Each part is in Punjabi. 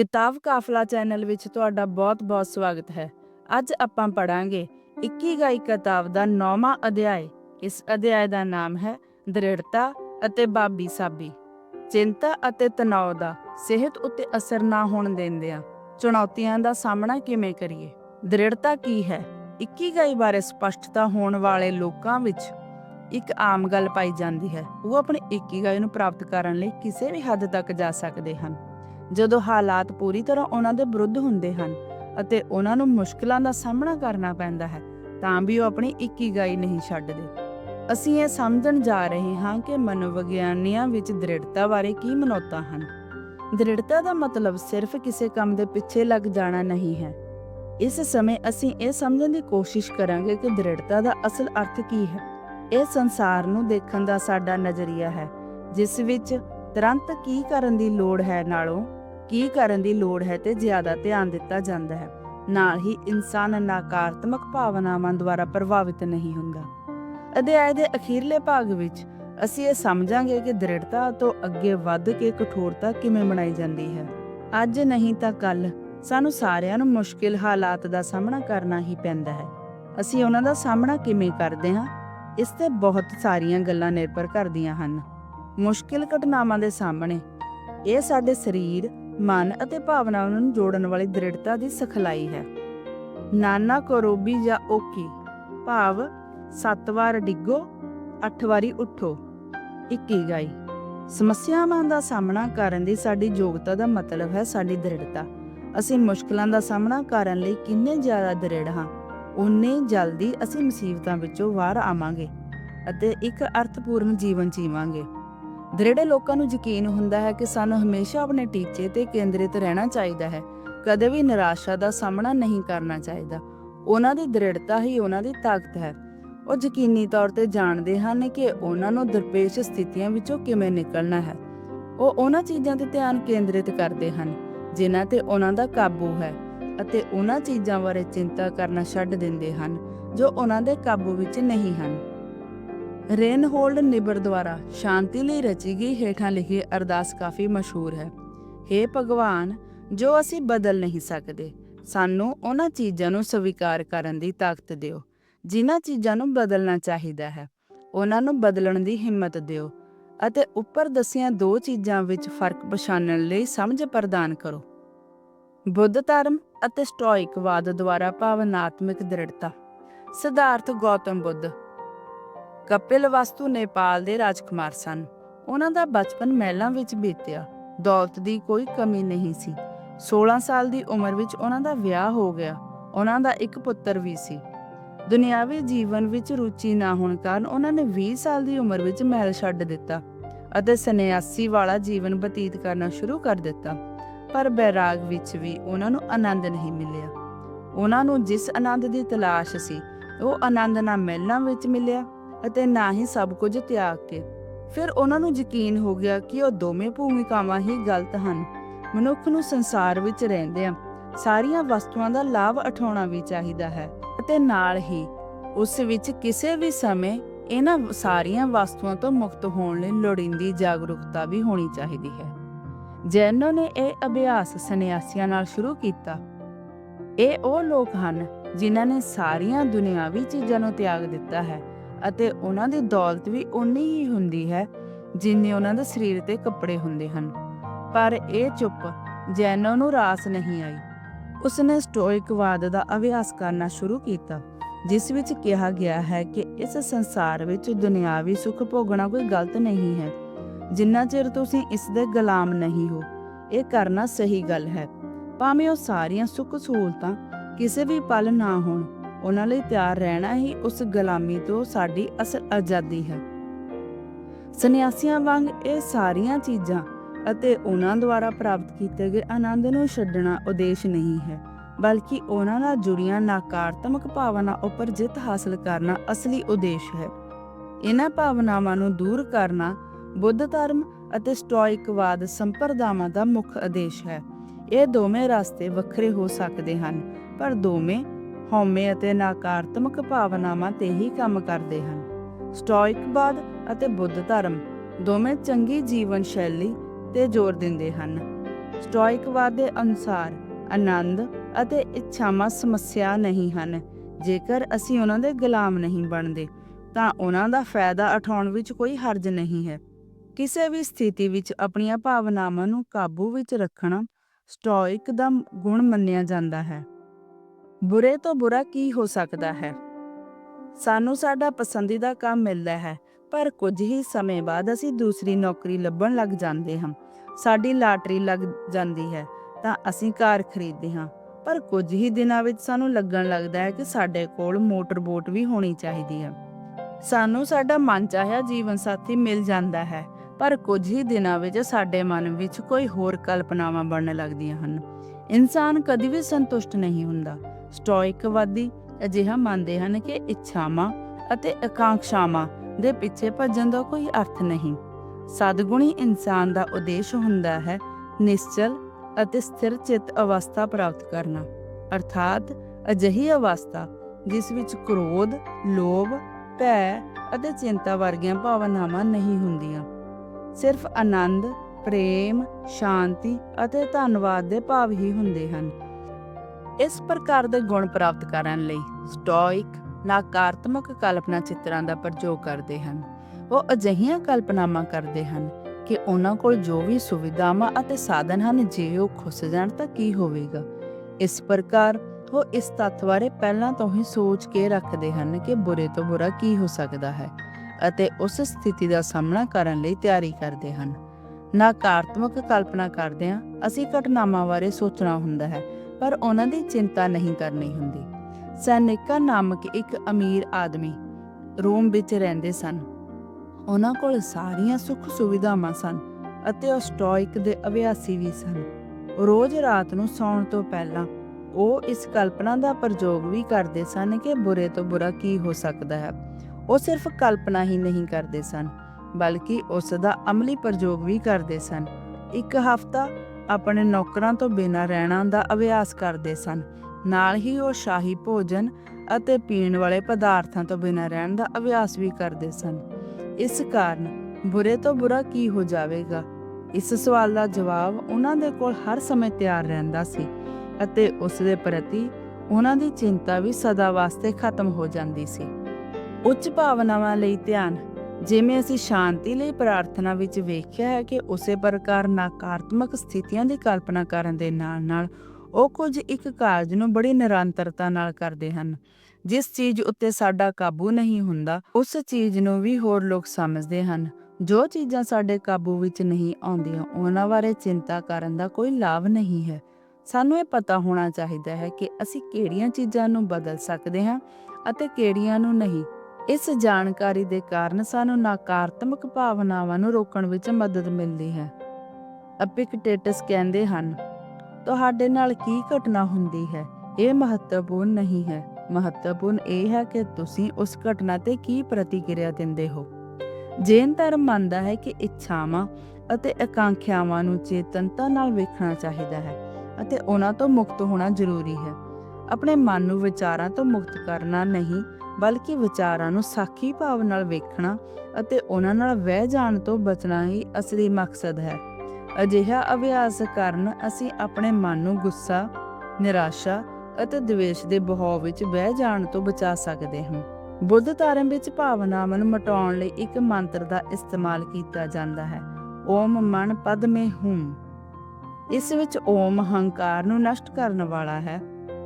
ਕਿਤਾਬ ਕਾਫਲਾ ਚੈਨਲ ਵਿੱਚ ਤੁਹਾਡਾ ਬਹੁਤ-ਬਹੁਤ ਸਵਾਗਤ ਹੈ। ਅੱਜ ਆਪਾਂ ਪੜਾਂਗੇ ਇਕੀਗਾਈ ਕਿਤਾਬ ਦਾ 9ਵਾਂ ਅਧਿਆਇ। ਇਸ ਅਧਿਆਇ ਦਾ ਨਾਮ ਹੈ ਦ੍ਰਿੜਤਾ ਅਤੇ ਬਾਬੀ ਸਾਬੀ। ਚਿੰਤਾ ਅਤੇ ਤਣਾਅ ਦਾ ਸਿਹਤ ਉੱਤੇ ਅਸਰ ਨਾ ਹੋਣ ਦਿੰਦਿਆਂ ਚੁਣੌਤੀਆਂ ਦਾ ਸਾਹਮਣਾ ਕਿਵੇਂ ਕਰੀਏ? ਦ੍ਰਿੜਤਾ ਕੀ ਹੈ? ਇਕੀਗਾਈ ਬਾਰੇ ਸਪਸ਼ਟਤਾ ਹੋਣ ਵਾਲੇ ਲੋਕਾਂ ਵਿੱਚ ਇੱਕ ਆਮ ਗੱਲ ਪਾਈ ਜਾਂਦੀ ਹੈ। ਉਹ ਆਪਣੀ ਇਕੀਗਾਈ ਨੂੰ ਪ੍ਰਾਪਤ ਕਰਨ ਲਈ ਕਿਸੇ ਵੀ ਹੱਦ ਤੱਕ ਜਾ ਸਕਦੇ ਹਨ। ਜਦੋਂ ਹਾਲਾਤ ਪੂਰੀ ਤਰ੍ਹਾਂ ਉਹਨਾਂ ਦੇ ਵਿਰੁੱਧ ਹੁੰਦੇ ਹਨ ਅਤੇ ਉਹਨਾਂ ਨੂੰ ਮੁਸ਼ਕਲਾਂ ਦਾ ਸਾਹਮਣਾ ਕਰਨਾ ਪੈਂਦਾ ਹੈ, ਤਾਂ ਵੀ ਉਹ ਆਪਣੀ ਇਕੀਗਾਈ ਨਹੀਂ ਛੱਡਦੇ। ਅਸੀਂ ਇਹ ਸਮਝਣ ਜਾ ਰਹੇ ਹਾਂ ਕਿ ਮਨੋਵਿਗਿਆਨੀਆਂ ਵਿੱਚ ਦ੍ਰਿੜਤਾ ਬਾਰੇ ਕੀ ਮਨੋਤਾਂ ਹਨ। ਦ੍ਰਿੜਤਾ ਦਾ ਮਤਲਬ ਸਿਰਫ ਕਿਸੇ ਕੰਮ ਦੇ ਪਿੱਛੇ ਲੱਗ ਜਾਣਾ ਨਹੀਂ ਹੈ। ਇਸ ਸਮੇਂ ਅਸੀਂ ਇਹ ਸਮਝਣ ਦੀ ਕੋਸ਼ਿਸ਼ ਕਰਾਂਗੇ ਕਿ ਦ੍ਰਿੜਤਾ ਦਾ ਅਸਲ ਅਰਥ ਕੀ ਹੈ। ਇਹ ਸੰਸਾਰ ਨੂੰ ਦੇਖਣ ਦਾ ਸਾਡਾ ਨਜ਼ਰੀਆ ਹੈ, ਜਿਸ ਵਿੱਚ ਤੁਰੰਤ ਕੀ ਕਰਨ ਦੀ ਲੋੜ ਹੈ ਨਾਲੋਂ ਕੀ ਕਰਨ ਦੀ ਲੋੜ ਹੈ ਤੇ ਜ਼ਿਆਦਾ ਧਿਆਨ ਦਿੱਤਾ ਜਾਂਦਾ ਹੈ। ਨਾਲ ਹੀ ਇਨਸਾਨ ਨਕਾਰਾਤਮਕ ਭਾਵਨਾਵਾਂ ਦੁਆਰਾ ਪ੍ਰਭਾਵਿਤ ਨਹੀਂ ਹੁੰਦਾ। ਅਧਿਆਇ ਦੇ ਅਖੀਰਲੇ ਭਾਗ ਵਿੱਚ ਅਸੀਂ ਇਹ ਸਮਝਾਂਗੇ ਕਿ ਦ੍ਰਿੜਤਾ ਤੋਂ ਅੱਗੇ ਵੱਧ ਕੇ ਕਠੋਰਤਾ ਕਿਵੇਂ ਬਣਾਈ ਜਾਂਦੀ ਹੈ। ਅੱਜ ਨਹੀਂ ਤਾਂ ਕੱਲ ਸਾਨੂੰ ਸਾਰਿਆਂ ਨੂੰ ਮੁਸ਼ਕਿਲ ਹਾਲਾਤ ਦਾ ਸਾਹਮਣਾ ਕਰਨਾ ਹੀ ਪੈਂਦਾ ਹੈ। ਅਸੀਂ ਉਹਨਾਂ ਦਾ ਸਾਹਮਣਾ ਕਿਵੇਂ ਕਰਦੇ ਹਾਂ? ਇਸ ਤੇ ਬਹੁਤ ਸਾਰੀਆਂ ਗੱਲਾਂ ਨਿਰਭਰ ਕਰਦੀਆਂ ਹਨ। ਮੁਸ਼ਕਿਲ ਘਟਨਾਵਾਂ ਦੇ ਸਾਹਮਣੇ, ਇਹ ਸਾਡੇ ਸਰੀਰ ਮਨ ਅਤੇ ਭਾਵਨਾਵਾਂ ਨੂੰ ਜੋੜਨ ਵਾਲੀ ਦ੍ਰਿੜਤਾ ਦੀ ਸਿਖਲਾਈ ਹੈ। ਨਾਨਾ ਕੋਰੋਬੀ ਜਾਂ ਓਕੀ, ਭਾਵ ਸੱਤ ਵਾਰ ਡਿੱਗੋ, ਅੱਠ ਵਾਰੀ ਉੱਠੋ ਇਕੀਗਾਈ ਸਮੱਸਿਆਵਾਂ ਦਾ ਸਾਹਮਣਾ ਕਰਨ ਦੀ ਸਾਡੀ ਯੋਗਤਾ ਦਾ ਮਤਲਬ ਹੈ ਸਾਡੀ ਦ੍ਰਿੜਤਾ। ਅਸੀਂ ਮੁਸ਼ਕਲਾਂ ਦਾ ਸਾਹਮਣਾ ਕਰਨ ਲਈ ਕਿੰਨੇ ਜ਼ਿਆਦਾ ਦ੍ਰਿੜ ਹਾਂ ਉਨੇ ਜਲਦੀ ਅਸੀਂ ਮੁਸੀਬਤਾਂ ਵਿੱਚੋਂ ਬਾਹਰ ਆਵਾਂਗੇ ਅਤੇ ਇੱਕ ਅਰਥਪੂਰਨ ਜੀਵਨ ਜੀਵਾਂਗੇ। ਦ੍ਰਿੜੇ ਲੋਕਾਂ ਨੂੰ ਯਕੀਨ ਹੁੰਦਾ ਹੈ ਕਿ ਸਾਨੂੰ ਹਮੇਸ਼ਾ ਆਪਣੇ ਟੀਚੇ ਤੇ ਕੇਂਦਰਿਤ ਰਹਿਣਾ ਚਾਹੀਦਾ ਹੈ। ਕਦੇ ਵੀ ਨਿਰਾਸ਼ਾ ਦਾ ਸਾਹਮਣਾ ਨਹੀਂ ਕਰਨਾ ਚਾਹੀਦਾ। ਉਹਨਾਂ ਦੀ ਦ੍ਰਿੜਤਾ ਹੀ ਉਹਨਾਂ ਦੀ ਤਾਕਤ ਹੈ। ਉਹ ਯਕੀਨੀ ਤੌਰ ਤੇ ਜਾਣਦੇ ਹਨ ਕਿ ਉਹਨਾਂ ਨੂੰ ਦਰਪੇਸ਼ ਸਥਿਤੀਆਂ ਵਿੱਚੋਂ ਕਿਵੇਂ ਨਿਕਲਣਾ ਹੈ। ਉਹ ਉਹਨਾਂ ਚੀਜ਼ਾਂ ਤੇ ਧਿਆਨ ਕੇਂਦਰਿਤ ਕਰਦੇ ਹਨ, ਜਿਨ੍ਹਾਂ ਤੇ ਉਹਨਾਂ ਦਾ ਕਾਬੂ ਹੈ ਅਤੇ ਉਹਨਾਂ ਚੀਜ਼ਾਂ ਬਾਰੇ ਚਿੰਤਾ ਕਰਨਾ ਛੱਡ ਦਿੰਦੇ ਹਨ, ਜੋ ਉਹਨਾਂ ਦੇ ਕਾਬੂ ਵਿੱਚ ਨਹੀਂ ਹਨ। ਰੇਨਹੋਲਡ ਨਿਬਰ ਦੁਆਰਾ ਸ਼ਾਂਤੀ ਲਈ ਰਚੀ ਗਈ ਹੇਠਾਂ ਲਿਖੀ ਅਰਦਾਸ ਕਾਫੀ ਮਸ਼ਹੂਰ ਹੈ। हे ਭਗਵਾਨ, ਜੋ ਅਸੀਂ ਬਦਲ ਨਹੀਂ ਸਕਦੇ, ਸਾਨੂੰ ਉਹਨਾਂ ਚੀਜ਼ਾਂ ਨੂੰ ਸਵੀਕਾਰ ਕਰਨ ਦੀ ਤਾਕਤ ਦਿਓ, ਜਿਨ੍ਹਾਂ ਚੀਜ਼ਾਂ ਨੂੰ ਬਦਲਣਾ ਚਾਹੀਦਾ ਹੈ। ਉਹਨਾਂ ਨੂੰ ਬਦਲਣ ਦੀ ਹਿੰਮਤ ਦਿਓ ਅਤੇ ਉੱਪਰ ਦੱਸੀਆਂ ਦੋ ਚੀਜ਼ਾਂ ਵਿੱਚ ਫ਼ਰਕ ਪਛਾਣਨ ਲਈ ਸਮਝ ਪ੍ਰਦਾਨ ਕਰੋ। ਬੁੱਧ ਧਰਮ ਅਤੇ ਸਟੋਇਕਵਾਦ ਦੁਆਰਾ ਭਾਵਨਾਤਮਕ ਦ੍ਰਿੜਤਾ। ਸਿਧਾਰਥ ਗੌਤਮ ਬੁੱਧ ਕਪਿਲ ਵਸਤੂ ਨੇਪਾਲ ਦੇ ਰਾਜਕੁਮਾਰ ਸਨ। ਉਹਨਾਂ ਦਾ ਬਚਪਨ ਮਹਿਲਾਂ ਵਿੱਚ ਬੀਤਿਆ। ਦੌਲਤ ਦੀ ਕੋਈ ਕਮੀ ਨਹੀਂ ਸੀ। 16 ਸਾਲ ਦੀ ਉਮਰ ਵਿੱਚ ਉਹਨਾਂ ਦਾ ਵਿਆਹ ਹੋ ਗਿਆ। ਉਹਨਾਂ ਦਾ ਇੱਕ ਪੁੱਤਰ ਵੀ ਸੀ। ਦੁਨਿਆਵੀ ਜੀਵਨ ਵਿੱਚ ਰੁਚੀ ਨਾ ਹੋਣ ਕਾਰਨ ਉਹਨਾਂ ਨੇ 20 ਸਾਲ ਦੀ ਉਮਰ ਵਿੱਚ ਮਹਿਲ ਛੱਡ ਦਿੱਤਾ ਅਤੇ ਸੰਨਿਆਸੀ ਵਾਲਾ ਜੀਵਨ ਬਤੀਤ ਕਰਨਾ ਸ਼ੁਰੂ ਕਰ ਦਿੱਤਾ। ਪਰ ਬੈਰਾਗ ਵਿੱਚ ਵੀ ਉਹਨਾਂ ਨੂੰ ਆਨੰਦ ਨਹੀਂ ਮਿਲਿਆ। ਉਹਨਾਂ ਨੂੰ ਜਿਸ ਆਨੰਦ ਦੀ ਤਲਾਸ਼ ਸੀ, ਉਹ ਆਨੰਦ ਨਾ ਮਹਿਲਾਂ ਵਿੱਚ ਮਿਲਿਆ ਅਤੇ ਨਾ ਹੀ ਸਭ ਕੁਝ ਤਿਆਗ ਕੇ। ਫਿਰ ਉਹਨਾਂ ਨੂੰ ਯਕੀਨ ਹੋ ਗਿਆ ਕਿ ਉਹ ਦੋਵੇਂ ਭੂਮਿਕਾਵਾਂ ਹੀ ਗਲਤ ਹਨ। ਮਨੁੱਖ ਨੂੰ ਸੰਸਾਰ ਵਿੱਚ ਰਹਿੰਦਿਆਂ ਸਾਰੀਆਂ ਵਸਤੂਆਂ ਦਾ ਲਾਭ ਉਠਾਉਣਾ ਵੀ ਚਾਹੀਦਾ ਹੈ ਅਤੇ ਨਾਲ ਹੀ ਉਸ ਵਿੱਚ ਕਿਸੇ ਵੀ ਸਮੇਂ ਇਹਨਾਂ ਸਾਰੀਆਂ ਵਸਤੂਆਂ ਤੋਂ ਮੁਕਤ ਹੋਣ ਲਈ ਲੋੜੀਂਦੀ ਜਾਗਰੂਕਤਾ ਵੀ ਹੋਣੀ ਚਾਹੀਦੀ ਹੈ। ਜੈਨੋ ਨੇ ਇਹ ਅਭਿਆਸ ਸੰਨਿਆਸੀਆਂ ਨਾਲ ਸ਼ੁਰੂ ਕੀਤਾ। ਇਹ ਉਹ ਲੋਕ ਹਨ ਜਿਨ੍ਹਾਂ ਨੇ ਸਾਰੀਆਂ ਦੁਨਿਆਵੀ ਚੀਜ਼ਾਂ ਨੂੰ ਤਿਆਗ ਦਿੱਤਾ ਹੈ ਅਤੇ ਉਹਨਾਂ ਦੀ ਦੌਲਤ ਵੀ ਉਨੀ ਹੀ ਹੁੰਦੀ ਹੈ ਜਿੰਨੇ ਉਹਨਾਂ ਦੇ ਸਰੀਰ ਤੇ ਕੱਪੜੇ ਹੁੰਦੇ ਹਨ। ਪਰ ਇਹ ਚੁੱਪ ਜੈਨੋ ਨੂੰ ਰਾਸ ਨਹੀਂ ਆਈ। ਉਸਨੇ ਸਟੋਇਕਵਾਦ ਦਾ ਅਭਿਆਸ ਕਰਨਾ ਸ਼ੁਰੂ ਕੀਤਾ, ਜਿਸ ਵਿੱਚ ਕਿਹਾ ਗਿਆ ਹੈ ਕਿ ਇਸ ਸੰਸਾਰ ਵਿੱਚ ਦੁਨਿਆਵੀ ਸੁੱਖ ਭੋਗਣਾ ਕੋਈ ਗਲਤ ਨਹੀਂ ਹੈ। ਜਿੰਨਾ ਚਿਰ ਤੁਸੀਂ ਇਸ ਦੇ ਗੁਲਾਮ ਨਹੀਂ ਹੋ, ਇਹ ਕਰਨਾ ਸਹੀ ਗੱਲ ਹੈ। ਭਾਵੇਂ ਉਹ ਸਾਰੀਆਂ ਸੁੱਖ ਸਹੂਲਤਾਂ ਕਿਸੇ ਵੀ ਪਲ ਨਾ ਹੋਣ। ਉਹਨਾਂ ਲਈ ਤਿਆਰ ਰਹਿਣਾ ਹੀ ਉਸ ਗੁਲਾਮੀ ਤੋਂ ਸਾਡੀ ਅਸਲ ਆਜ਼ਾਦੀ ਹੈ। ਸੰਨਿਆਸੀਆਂ ਵਾਂਗ ਇਹ ਸਾਰੀਆਂ ਚੀਜ਼ਾਂ ਅਤੇ ਉਹਨਾਂ ਦੁਆਰਾ ਪ੍ਰਾਪਤ ਕੀਤੇ ਗਏ ਆਨੰਦ ਨੂੰ ਛੱਡਣਾ ਉਦੇਸ਼ ਨਹੀਂ ਹੈ, ਬਲਕਿ ਉਹਨਾਂ ਨਾਲ ਜੁੜੀਆਂ ਨਕਾਰਾਤਮਕ ਭਾਵਨਾ ਉੱਪਰ ਜਿੱਤ ਹਾਸਲ ਕਰਨਾ ਅਸਲੀ ਉਦੇਸ਼ ਹੈ। ਇਹਨਾਂ ਭਾਵਨਾਵਾਂ ਨੂੰ ਦੂਰ ਕਰਨਾ ਬੁੱਧ ਧਰਮ ਅਤੇ ਸਟੋਇਕਵਾਦ ਸੰਪਰਦਾਵਾਂ ਦਾ ਮੁੱਖ ਉਦੇਸ਼ ਹੈ। ਇਹ ਦੋਵੇਂ ਰਸਤੇ ਵੱਖਰੇ ਹੋ ਸਕਦੇ ਹਨ, ਪਰ ਦੋਵੇਂ ਹਉਮੈ ਅਤੇ ਨਕਾਰਾਤਮਕ ਭਾਵਨਾਵਾਂ ਤੇ ਹੀ ਕੰਮ ਕਰਦੇ ਹਨ। ਸਟੋਇਕਵਾਦ ਅਤੇ ਬੁੱਧ ਧਰਮ ਦੋਵੇਂ ਚੰਗੀ ਜੀਵਨ ਸ਼ੈਲੀ ਤੇ ਜ਼ੋਰ ਦਿੰਦੇ ਹਨ। ਸਟੋਇਕਵਾਦ ਦੇ ਅਨੁਸਾਰ ਆਨੰਦ ਅਤੇ ਇੱਛਾਵਾਂ ਸਮੱਸਿਆ ਨਹੀਂ ਹਨ। ਜੇਕਰ ਅਸੀਂ ਉਹਨਾਂ ਦੇ ਗੁਲਾਮ ਨਹੀਂ ਬਣਦੇ, ਤਾਂ ਉਹਨਾਂ ਦਾ ਫਾਇਦਾ ਉਠਾਉਣ ਵਿੱਚ ਕੋਈ ਹਰਜ ਨਹੀਂ ਹੈ। ਕਿਸੇ ਵੀ ਸਥਿਤੀ ਵਿੱਚ ਆਪਣੀਆਂ ਭਾਵਨਾਵਾਂ ਨੂੰ ਕਾਬੂ ਵਿੱਚ ਰੱਖਣਾ ਸਟੋਇਕ ਦਾ ਗੁਣ ਮੰਨਿਆ ਜਾਂਦਾ ਹੈ। ਬੁਰੇ ਤੋਂ ਬੁਰਾ ਕੀ ਹੋ ਸਕਦਾ ਹੈ? ਸਾਨੂੰ ਸਾਡਾ ਪਸੰਦੀਦਾ ਕੰਮ ਮਿਲਦਾ ਹੈ, ਪਰ ਕੁਝ ਹੀ ਸਮੇਂ ਬਾਅਦ ਅਸੀਂ ਦੂਸਰੀ ਨੌਕਰੀ ਲੱਭਣ ਲੱਗ ਜਾਂਦੇ ਹਾਂ। ਸਾਡੀ ਲਾਟਰੀ ਲੱਗ ਜਾਂਦੀ ਹੈ, ਤਾਂ ਅਸੀਂ ਕਾਰ ਖਰੀਦਦੇ ਹਾਂ, ਪਰ ਕੁਝ ਹੀ ਦਿਨਾਂ ਵਿੱਚ ਸਾਨੂੰ ਲੱਗਣ ਲੱਗਦਾ ਹੈ ਕਿ ਸਾਡੇ ਕੋਲ ਮੋਟਰ ਬੋਟ ਵੀ ਹੋਣੀ ਚਾਹੀਦੀ ਹੈ। ਸਾਨੂੰ ਸਾਡਾ ਮਨ ਚਾਹਿਆ ਜੀਵਨ ਸਾਥੀ ਮਿਲ ਜਾਂਦਾ ਹੈ, ਪਰ ਕੁਝ ਹੀ ਦਿਨਾਂ ਵਿੱਚ ਸਾਡੇ ਮਨ ਵਿੱਚ ਕੋਈ ਹੋਰ ਕਲਪਨਾਵਾਂ ਬਣਨ ਲੱਗਦੀਆਂ ਹਨ। ਇਨਸਾਨ ਕਦੀ ਵੀ ਸੰਤੁਸ਼ਟ ਨਹੀਂ ਹੁੰਦਾ। ਸਟੋਇਕਵਾਦੀ ਅਜਿਹਾ ਮੰਨਦੇ ਹਨ ਕਿ ਇੱਛਾਵਾਂ ਅਤੇ ਆਕਾਂਖਸ਼ਾਵਾਂ ਦੇ ਪਿੱਛੇ ਭੱਜਣ ਦਾ ਕੋਈ ਅਰਥ ਨਹੀਂ। ਸਦਗੁਣੀ ਇਨਸਾਨ ਦਾ ਉਦੇਸ਼ ਹੁੰਦਾ ਹੈ ਨਿਸ਼ਚਲ ਅਤੇ ਸਥਿਰ ਚਿੱਤ ਅਵਸਥਾ ਪ੍ਰਾਪਤ ਕਰਨਾ ਅਰਥਾਤ ਅਜਿਹੀ ਅਵਸਥਾ ਜਿਸ ਵਿੱਚ ਕ੍ਰੋਧ, ਲੋਭ, ਭੈ ਅਤੇ ਚਿੰਤਾ ਵਰਗੀਆਂ ਭਾਵਨਾਵਾਂ ਨਹੀਂ ਹੁੰਦੀਆਂ। ਸਿਰਫ ਆਨੰਦ, ਪ੍ਰੇਮ, ਸ਼ਾਂਤੀ ਅਤੇ ਧੰਨਵਾਦ ਦੇ ਭਾਵ ਹੀ ਹੁੰਦੇ ਹਨ। ਇਸ ਪ੍ਰਕਾਰ ਦੇ ਗੁਣ ਪ੍ਰਾਪਤ ਕਰਨ ਲਈ ਸਟੋਇਕ, ਨਕਾਰਾਤਮਕ ਕਲਪਨਾ ਚਿੱਤਰਾਂ ਦਾ ਪ੍ਰਯੋਗ ਕਰਦੇ ਹਨ। ਉਹ ਅਜਿਹੀਆਂ ਕਲਪਨਾਵਾਂ ਕਰਦੇ ਹਨ ਕਿ ਉਹਨਾਂ ਕੋਲ ਜੋ ਵੀ ਸੁਵਿਧਾਵਾਂ ਅਤੇ ਸਾਧਨ ਹਨ, ਜੇ ਉਹ ਖੁੱਸ ਜਾਣ ਤਾਂ ਕੀ ਹੋਵੇਗਾ? ਇਸ ਪ੍ਰਕਾਰ ਉਹ ਇਸ ਤੱਥ ਬਾਰੇ ਪਹਿਲਾਂ ਤੋਂ ਹੀ ਸੋਚ ਕੇ ਰੱਖਦੇ ਹਨ ਕਿ ਬੁਰੇ ਤੋਂ ਬੁਰਾ ਕੀ ਹੋ ਸਕਦਾ ਹੈ ਅਤੇ ਉਸ ਸਥਿਤੀ ਦਾ ਸਾਹਮਣਾ ਕਰਨ ਲਈ ਤਿਆਰੀ ਕਰਦੇ ਹਨ। ਨਕਾਰਾਤਮਕ ਕਲਪਨਾ ਕਰਦਿਆਂ ਅਸੀਂ ਘਟਨਾਵਾਂ ਬਾਰੇ ਸੋਚਣਾ ਹੁੰਦਾ ਹੈ ਪਰ ਉਹਨਾਂ ਦੀ ਚਿੰਤਾ ਨਹੀਂ ਕਰਨੀ ਹੁੰਦੀ। ਸੈਨਿਕਾ ਨਾਮਕ ਇੱਕ ਅਮੀਰ ਆਦਮੀ ਰੋਮ ਵਿੱਚ ਰਹਿੰਦੇ ਸਨ। ਉਹਨਾਂ ਕੋਲ ਸਾਰੀਆਂ ਸੁੱਖ ਸੁਵਿਧਾਵਾਂ ਸਨ ਅਤੇ ਉਹ ਸਟੋਇਕ ਦੇ ਅਭਿਆਸੀ ਵੀ ਸਨ। ਰੋਜ਼ ਰਾਤ ਨੂੰ ਸੌਣ ਤੋਂ ਪਹਿਲਾਂ ਉਹ ਇਸ ਕਲਪਨਾ ਦਾ ਪ੍ਰਯੋਗ ਵੀ ਕਰਦੇ ਸਨ ਕਿ ਬੁਰੇ ਤੋਂ ਬੁਰਾ ਕੀ ਹੋ ਸਕਦਾ ਹੈ। ਉਹ ਸਿਰਫ ਕਲਪਨਾ ਹੀ ਨਹੀਂ ਕਰਦੇ ਸਨ, ਬਲਕਿ ਉਸ ਦਾ ਅਮਲੀ ਪ੍ਰਯੋਗ ਵੀ ਕਰਦੇ ਸਨ। ਇੱਕ ਹਫ਼ਤਾ ਆਪਣੇ ਨੌਕਰਾਂ ਤੋਂ ਬਿਨਾਂ ਰਹਿਣਾ ਦਾ ਅਭਿਆਸ ਕਰਦੇ ਸਨ। ਨਾਲ ਹੀ ਉਹ ਸ਼ਾਹੀ ਭੋਜਨ ਅਤੇ ਪੀਣ ਵਾਲੇ ਪਦਾਰਥਾਂ ਤੋਂ ਬਿਨਾਂ ਰਹਿਣ ਦਾ ਅਭਿਆਸ ਵੀ ਕਰਦੇ ਸਨ। ਇਸ ਕਾਰਨ ਬੁਰੇ ਤੋਂ ਬੁਰਾ ਕੀ ਹੋ ਜਾਵੇਗਾ? ਇਸ ਸਵਾਲ ਦਾ ਜਵਾਬ ਉਹਨਾਂ ਦੇ ਕੋਲ ਹਰ ਸਮੇਂ ਤਿਆਰ ਰਹਿੰਦਾ ਸੀ ਅਤੇ ਉਸ ਦੇ ਪ੍ਰਤੀ ਉਹਨਾਂ ਦੀ ਚਿੰਤਾ ਵੀ ਸਦਾ ਵਾਸਤੇ ਖਤਮ ਹੋ ਜਾਂਦੀ ਸੀ। ਉੱਚ ਭਾਵਨਾਵਾਂ ਲਈ ਧਿਆਨ ਜਿਵੇਂ ਅਸੀਂ ਸ਼ਾਂਤੀ ਲਈ ਪ੍ਰਾਰਥਨਾ ਵਿੱਚ ਵੇਖਿਆ ਹੈ ਕਿ ਉਸੇ ਪ੍ਰਕਾਰ ਨਕਾਰਾਤਮਕ ਸਥਿਤੀਆਂ ਦੀ ਕਲਪਨਾ ਕਰਨ ਦੇ ਨਾਲ-ਨਾਲ ਉਹ ਕੁਝ ਇੱਕ ਕਾਰਜ ਨੂੰ ਬੜੀ ਨਿਰੰਤਰਤਾ ਨਾਲ ਕਰਦੇ ਹਨ। ਜਿਸ ਚੀਜ਼ ਉੱਤੇ ਸਾਡਾ ਕਾਬੂ ਨਹੀਂ ਹੁੰਦਾ, ਉਸ ਚੀਜ਼ ਨੂੰ ਵੀ ਹੋਰ ਲੋਕ ਸਮਝਦੇ ਹਨ। ਜੋ ਚੀਜ਼ਾਂ ਸਾਡੇ ਕਾਬੂ ਵਿੱਚ ਨਹੀਂ ਆਉਂਦੀਆਂ, ਉਹਨਾਂ ਬਾਰੇ ਚਿੰਤਾ ਕਰਨ ਦਾ ਕੋਈ ਲਾਭ ਨਹੀਂ ਹੈ। ਸਾਨੂੰ ਇਹ ਪਤਾ ਹੋਣਾ ਚਾਹੀਦਾ ਹੈ ਕਿ ਅਸੀਂ ਕਿਹੜੀਆਂ ਚੀਜ਼ਾਂ ਨੂੰ ਬਦਲ ਸਕਦੇ ਹਾਂ ਅਤੇ ਕਿਹੜੀਆਂ ਨੂੰ ਨਹੀਂ। ਇਸ ਜਾਣਕਾਰੀ ਦੇ ਕਾਰਨ ਸਾਨੂੰ ਨਕਾਰਾਤਮਕ ਭਾਵਨਾਵਾਂ ਨੂੰ ਰੋਕਣ ਵਿੱਚ ਮਦਦ ਮਿਲਦੀ ਹੈ। ਐਪਿਕਟੇਟਸ ਕਹਿੰਦੇ ਹਨ, ਤੁਹਾਡੇ ਨਾਲ ਕੀ ਘਟਨਾ ਹੁੰਦੀ ਹੈ? ਇਹ ਮਹੱਤਵਪੂਰਨ ਨਹੀਂ ਹੈ। ਮਹੱਤਵਪੂਰਨ ਇਹ ਹੈ ਕਿ ਤੁਸੀਂ ਉਸ ਘਟਨਾ ਤੇ ਕੀ ਪ੍ਰਤੀਕਿਰਿਆ ਦਿੰਦੇ ਹੋ। ਜੈਨ ਧਰਮ ਮੰਨਦਾ ਹੈ ਕਿ ਇੱਛਾਵਾਂ ਅਤੇ ਆਕਾਂਖਿਆਵਾਂ ਨੂੰ ਚੇਤਨਤਾ ਨਾਲ ਵੇਖਣਾ ਚਾਹੀਦਾ ਹੈ ਅਤੇ ਉਹਨਾਂ ਤੋਂ ਮੁਕਤ ਹੋਣਾ ਜ਼ਰੂਰੀ ਹੈ। ਆਪਣੇ ਮਨ ਨੂੰ ਵਿਚਾਰਾਂ ਤੋਂ ਮੁਕਤ ਕਰਨਾ ਨਹੀਂ ਬਲਕਿ ਵਿਚਾਰਾਂ ਨੂੰ ਸਾਖੀ ਭਾਵ ਨਾਲ ਵੇਖਣਾ ਅਤੇ ਉਹਨਾਂ ਨਾਲ ਵਹਿ ਜਾਣ ਤੋਂ ਬਚਣਾ ਹੀ ਅਸਲੀ ਮਕਸਦ ਹੈ। ਅਜਿਹਾ ਅਭਿਆਸ ਕਰਨ ਅਸੀਂ ਆਪਣੇ ਮਨ ਨੂੰ ਗੁੱਸਾ, ਨਿਰਾਸ਼ਾ ਅਤੇ ਦਵੇਸ਼ ਦੇ ਬਹਾਵ ਵਿੱਚ ਵਹਿ ਜਾਣ ਤੋਂ ਬਚਾ ਸਕਦੇ ਹਾਂ। ਬੁੱਧ ਧਰਮ ਵਿੱਚ ਭਾਵਨਾਵਾਂ ਨੂੰ ਮਿਟਾਉਣ ਲਈ ਇੱਕ ਮੰਤਰ ਦਾ ਇਸਤੇਮਾਲ ਕੀਤਾ ਜਾਂਦਾ ਹੈ, ਓਮ ਮਨ ਪਦਮੇ ਹੂੰ। ਇਸ ਵਿੱਚ ਓਮ ਹੰਕਾਰ ਨੂੰ ਨਸ਼ਟ ਕਰਨ ਵਾਲਾ ਹੈ,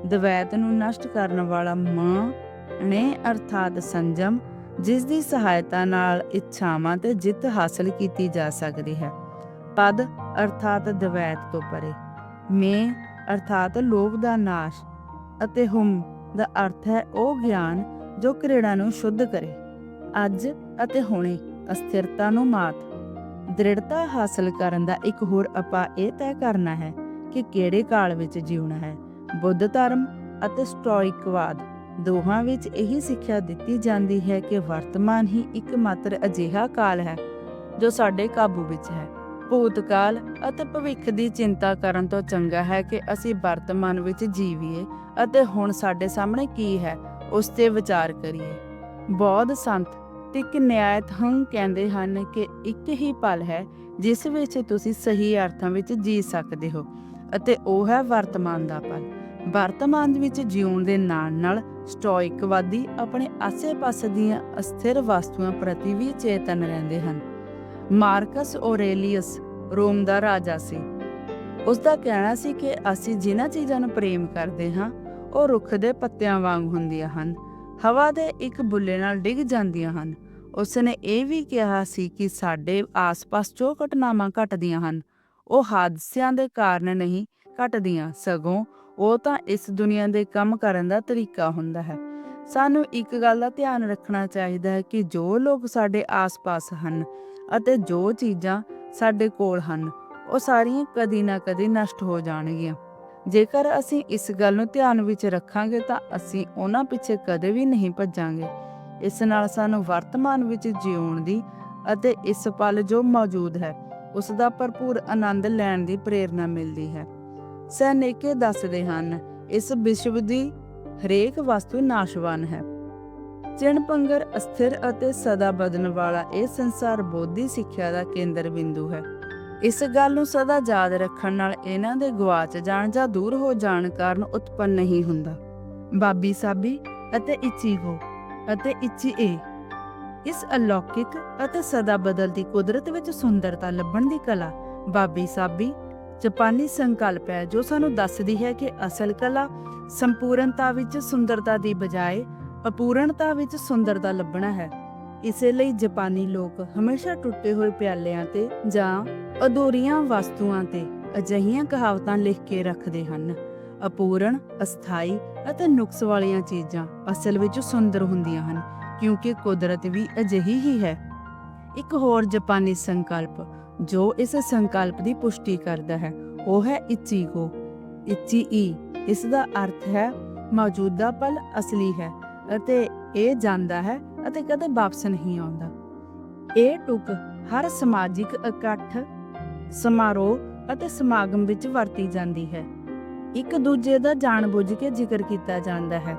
ਦਵੈਤ ਨੂੰ ਨਸ਼ਟ ਕਰਨ ਵਾਲਾ ਮ ਨੇ ਅਰਥਾਤ ਸੰਜਮ, ਜਿਸ ਦੀ ਸਹਾਇਤਾ ਨਾਲ ਇੱਛਾਵਾਂ ਤੇ ਜਿੱਤ ਹਾਸਲ ਕੀਤੀ ਜਾ ਸਕਦੀ ਹੈ। ਪਦ ਅਰਥਾਤ ਦਵੈਤ ਤੋਂ ਪਰੇ, ਮੇ ਅਰਥਾਤ ਲੋਭ ਦਾ ਨਾਸ਼, ਅਤੇ ਹੁਮ ਦਾ ਅਰਥ ਹੈ ਉਹ ਗਿਆਨ ਜੋ ਕਿਰੜਾ ਨੂੰ ਸ਼ੁੱਧ ਕਰੇ। ਅੱਜ ਅਤੇ ਹੁਣੇ ਅਸਥਿਰਤਾ ਨੂੰ ਮਾਤ। ਦ੍ਰਿੜਤਾ ਹਾਸਲ ਕਰਨ ਦਾ ਇੱਕ ਹੋਰ ਉਪਾਅ ਇਹ ਤੈਅ ਕਰਨਾ ਹੈ ਕਿ ਕਿਹੜੇ ਕਾਲ ਵਿੱਚ ਜਿਉਣਾ ਹੈ, ਬੁੱਧ ਧਰਮ ਅਤੇ ਸਟੋਇਕਵਾਦ। ਦੋਹਾਂ ਵਿੱਚ ਇਹੀ ਸਿੱਖਿਆ ਦਿੱਤੀ ਜਾਂਦੀ ਹੈ ਕਿ ਵਰਤਮਾਨ ਹੀ ਇੱਕਮਾਤਰ ਅਜਿਹਾ ਕਾਲ ਹੈ ਜੋ ਸਾਡੇ ਕਾਬੂ ਵਿੱਚ ਹੈ। ਭੂਤਕਾਲ ਅਤੇ ਭਵਿੱਖ ਦੀ ਚਿੰਤਾ ਕਰਨ ਤੋਂ ਚੰਗਾ ਹੈ ਕਿ ਅਸੀਂ ਵਰਤਮਾਨ ਵਿੱਚ ਜੀਵੀਏ ਅਤੇ ਹੁਣ ਸਾਡੇ ਸਾਹਮਣੇ ਕੀ ਹੈ, ਉਸ ਤੇ ਵਿਚਾਰ ਕਰੀਏ। ਬੌਧ ਸੰਤ ਤਿਕ ਨਿਆਇਤ ਹੰ ਕਹਿੰਦੇ ਹਨ ਕਿ ਇੱਕ ਹੀ ਪਲ ਹੈ ਜਿਸ ਵਿੱਚ ਤੁਸੀਂ ਸਹੀ ਅਰਥਾਂ ਵਿੱਚ ਜੀ ਸਕਦੇ ਹੋ ਅਤੇ ਉਹ ਹੈ ਵਰਤਮਾਨ ਦਾ ਪਲ। ਵਰਤਮਾਨ ਵਿੱਚ ਜਿਉਣ ਦੇ ਨਾਲ ਨਾਲ ਸਟੋਇਕਵਾਦੀ ਆਪਣੇ ਆਸੇ-ਪਾਸੇ ਦੀਆਂ ਅਸਥਿਰ ਵਸਤੂਆਂ ਪ੍ਰਤੀ ਵੀ ਚੇਤਨ ਰਹਿੰਦੇ ਹਨ। ਮਾਰਕਸ ਔਰੇਲੀਅਸ, ਰੋਮ ਦਾ ਰਾਜਾ ਸੀ। ਉਸ ਦਾ ਕਹਿਣਾ ਸੀ ਕਿ ਅਸੀਂ ਜਿਨ੍ਹਾਂ ਚੀਜ਼ਾਂ ਨੂੰ ਪ੍ਰੇਮ ਕਰਦੇ ਹਾਂ, ਉਹ ਰੁੱਖ ਦੇ ਪੱਤਿਆਂ ਵਾਂਗ ਹੁੰਦੀਆਂ ਹਨ। ਹਵਾ ਦੇ ਇੱਕ ਬੁੱਲੇ ਨਾਲ ਡਿੱਗ ਜਾਂਦੀਆਂ ਹਨ। ਉਸ ਨੇ ਇਹ ਵੀ ਕਿਹਾ ਸੀ ਕਿ ਸਾਡੇ ਆਸ-ਪਾਸ ਜੋ ਘਟਨਾਵਾਂ ਘਟਦੀਆਂ ਹਨ, ਉਹ ਹਾਦਸਿਆਂ ਦੇ ਕਾਰਨ ਨਹੀਂ ਘਟਦੀਆਂ, ਸਗੋਂ ਉਹ ਤਾਂ ਇਸ ਦੁਨੀਆ ਦੇ ਕੰਮ ਕਰਨ ਦਾ ਤਰੀਕਾ ਹੁੰਦਾ ਹੈ। ਸਾਨੂੰ ਇੱਕ ਗੱਲ ਦਾ ਧਿਆਨ ਰੱਖਣਾ ਚਾਹੀਦਾ ਹੈ ਕਿ ਜੋ ਲੋਕ ਸਾਡੇ ਆਸ-ਪਾਸ ਹਨ ਅਤੇ ਜੋ ਚੀਜ਼ਾਂ ਸਾਡੇ ਕੋਲ ਹਨ, ਉਹ ਸਾਰੀਆਂ ਕਦੀ ਨਾ ਕਦੀ ਨਸ਼ਟ ਹੋ ਜਾਣਗੀਆਂ। ਜੇਕਰ ਅਸੀਂ ਇਸ ਗੱਲ ਨੂੰ ਧਿਆਨ ਵਿੱਚ ਰੱਖਾਂਗੇ ਤਾਂ ਅਸੀਂ ਉਹਨਾਂ ਪਿੱਛੇ ਕਦੇ ਵੀ ਨਹੀਂ ਭੱਜਾਂਗੇ। ਇਸ ਨਾਲ ਸਾਨੂੰ ਵਰਤਮਾਨ ਵਿੱਚ ਜਿਉਣ ਦੀ ਅਤੇ ਇਸ ਪਲ ਜੋ ਮੌਜੂਦ ਹੈ, ਉਸ ਦਾ ਭਰਪੂਰ ਆਨੰਦ ਲੈਣ ਦੀ ਪ੍ਰੇਰਣਾ ਮਿਲਦੀ ਹੈ। ਸੈਨੇਕੇ ਦੱਸਦੇ ਹਨ, ਇਸ ਵਿਸ਼ਵ ਦੀ ਹਰੇਕ ਵਸਤੂ ਨਾਸ਼ਵਾਨ ਹੈ। ਚਿਣਪੰਗਰ ਅਸਥਿਰ ਅਤੇ ਸਦਾ ਬਦਲਣ ਵਾਲਾ ਇਹ ਸੰਸਾਰ ਬੋਧੀ ਸਿੱਖਿਆ ਦਾ ਕੇਂਦਰ ਬਿੰਦੂ ਹੈ। ਇਸ ਗੱਲ ਨੂੰ ਸਦਾ ਯਾਦ ਰੱਖਣ ਨਾਲ ਇਹਨਾਂ ਦੇ ਗਵਾਚ ਜਾਣ ਜਾਂ ਦੂਰ ਹੋ ਜਾਣ ਕਾਰਨ ਉਤਪੰਨ ਨਹੀਂ ਹੁੰਦਾ। ਬਾਬੀ ਸਾਬੀ ਅਤੇ ਇਚੀਗੋ ਅਤੇ ਇਚੀਏ ਇਸ ਅਲੌਕਿਕ ਅਤੇ ਸਦਾ ਬਦਲਦੀ ਕੁਦਰਤ ਵਿੱਚ ਸੁੰਦਰਤਾ ਲੱਭਣ ਦੀ ਕਲਾ ਬਾਬੀ ਸਾਬੀ ਜਾਪਾਨੀ ਸੰਕਲਪ ਹੈ ਜੋ ਸਾਨੂੰ ਦੱਸਦੀ ਹੈ ਕਿ ਅਸਲ ਕਲਾ ਸੰਪੂਰਨਤਾ ਵਿੱਚ ਸੁੰਦਰਤਾ ਦੀ ਬਜਾਏ ਅਪੂਰਣਤਾ ਵਿੱਚ ਸੁੰਦਰਤਾ ਲੱਭਣਾ ਹੈ। ਇਸੇ ਲਈ ਜਾਪਾਨੀ ਲੋਕ ਹਮੇਸ਼ਾ ਟੁੱਟੇ ਹੋਏ ਪਿਆਲਿਆਂ ਤੇ ਜਾਂ ਅਧੂਰੀਆਂ ਵਸਤੂਆਂ ਤੇ ਅਜਿਹੀਆਂ ਕਹਾਵਤਾਂ ਲਿਖ ਕੇ ਰੱਖਦੇ ਹਨ। ਅਪੂਰਨ, ਅਸਥਾਈ ਅਤੇ ਨੁਕਸ ਵਾਲੀਆਂ ਚੀਜ਼ਾਂ ਅਸਲ ਵਿੱਚ ਸੁੰਦਰ ਹੁੰਦੀਆਂ ਹਨ, ਕਿਉਂਕਿ ਕੁਦਰਤ ਵੀ ਅਜਿਹੀ ਹੀ ਹੈ। ਇੱਕ ਹੋਰ ਜਾਪਾਨੀ ਸੰਕਲਪ ਜੋ ਇਸ ਸੰਕਲਪ ਦੀ ਪੁਸ਼ਟੀ ਕਰਦਾ ਹੈ, ਉਹ ਹੈ ਇਚੀਗੋ। ਇਚੀਈ, ਇਸ ਦਾ ਅਰਥ ਹੈ ਮੌਜੂਦਾ ਪਲ ਅਸਲੀ ਹੈ ਅਤੇ ਇਹ ਜਾਂਦਾ ਹੈ ਅਤੇ ਕਦੇ ਵਾਪਸ ਨਹੀਂ ਆਉਂਦਾ। ਇਹ ਟੁਕ ਹਰ ਸਮਾਜਿਕ ਇਕੱਠ, ਸਮਾਰੋਹ ਅਤੇ ਸਮਾਗਮ ਵਿੱਚ ਵਰਤੀ ਜਾਂਦੀ ਹੈ। ਇੱਕ ਦੂਜੇ ਦਾ ਜਾਣਬੁੱਝ ਕੇ ਜ਼ਿਕਰ ਕੀਤਾ ਜਾਂਦਾ ਹੈ।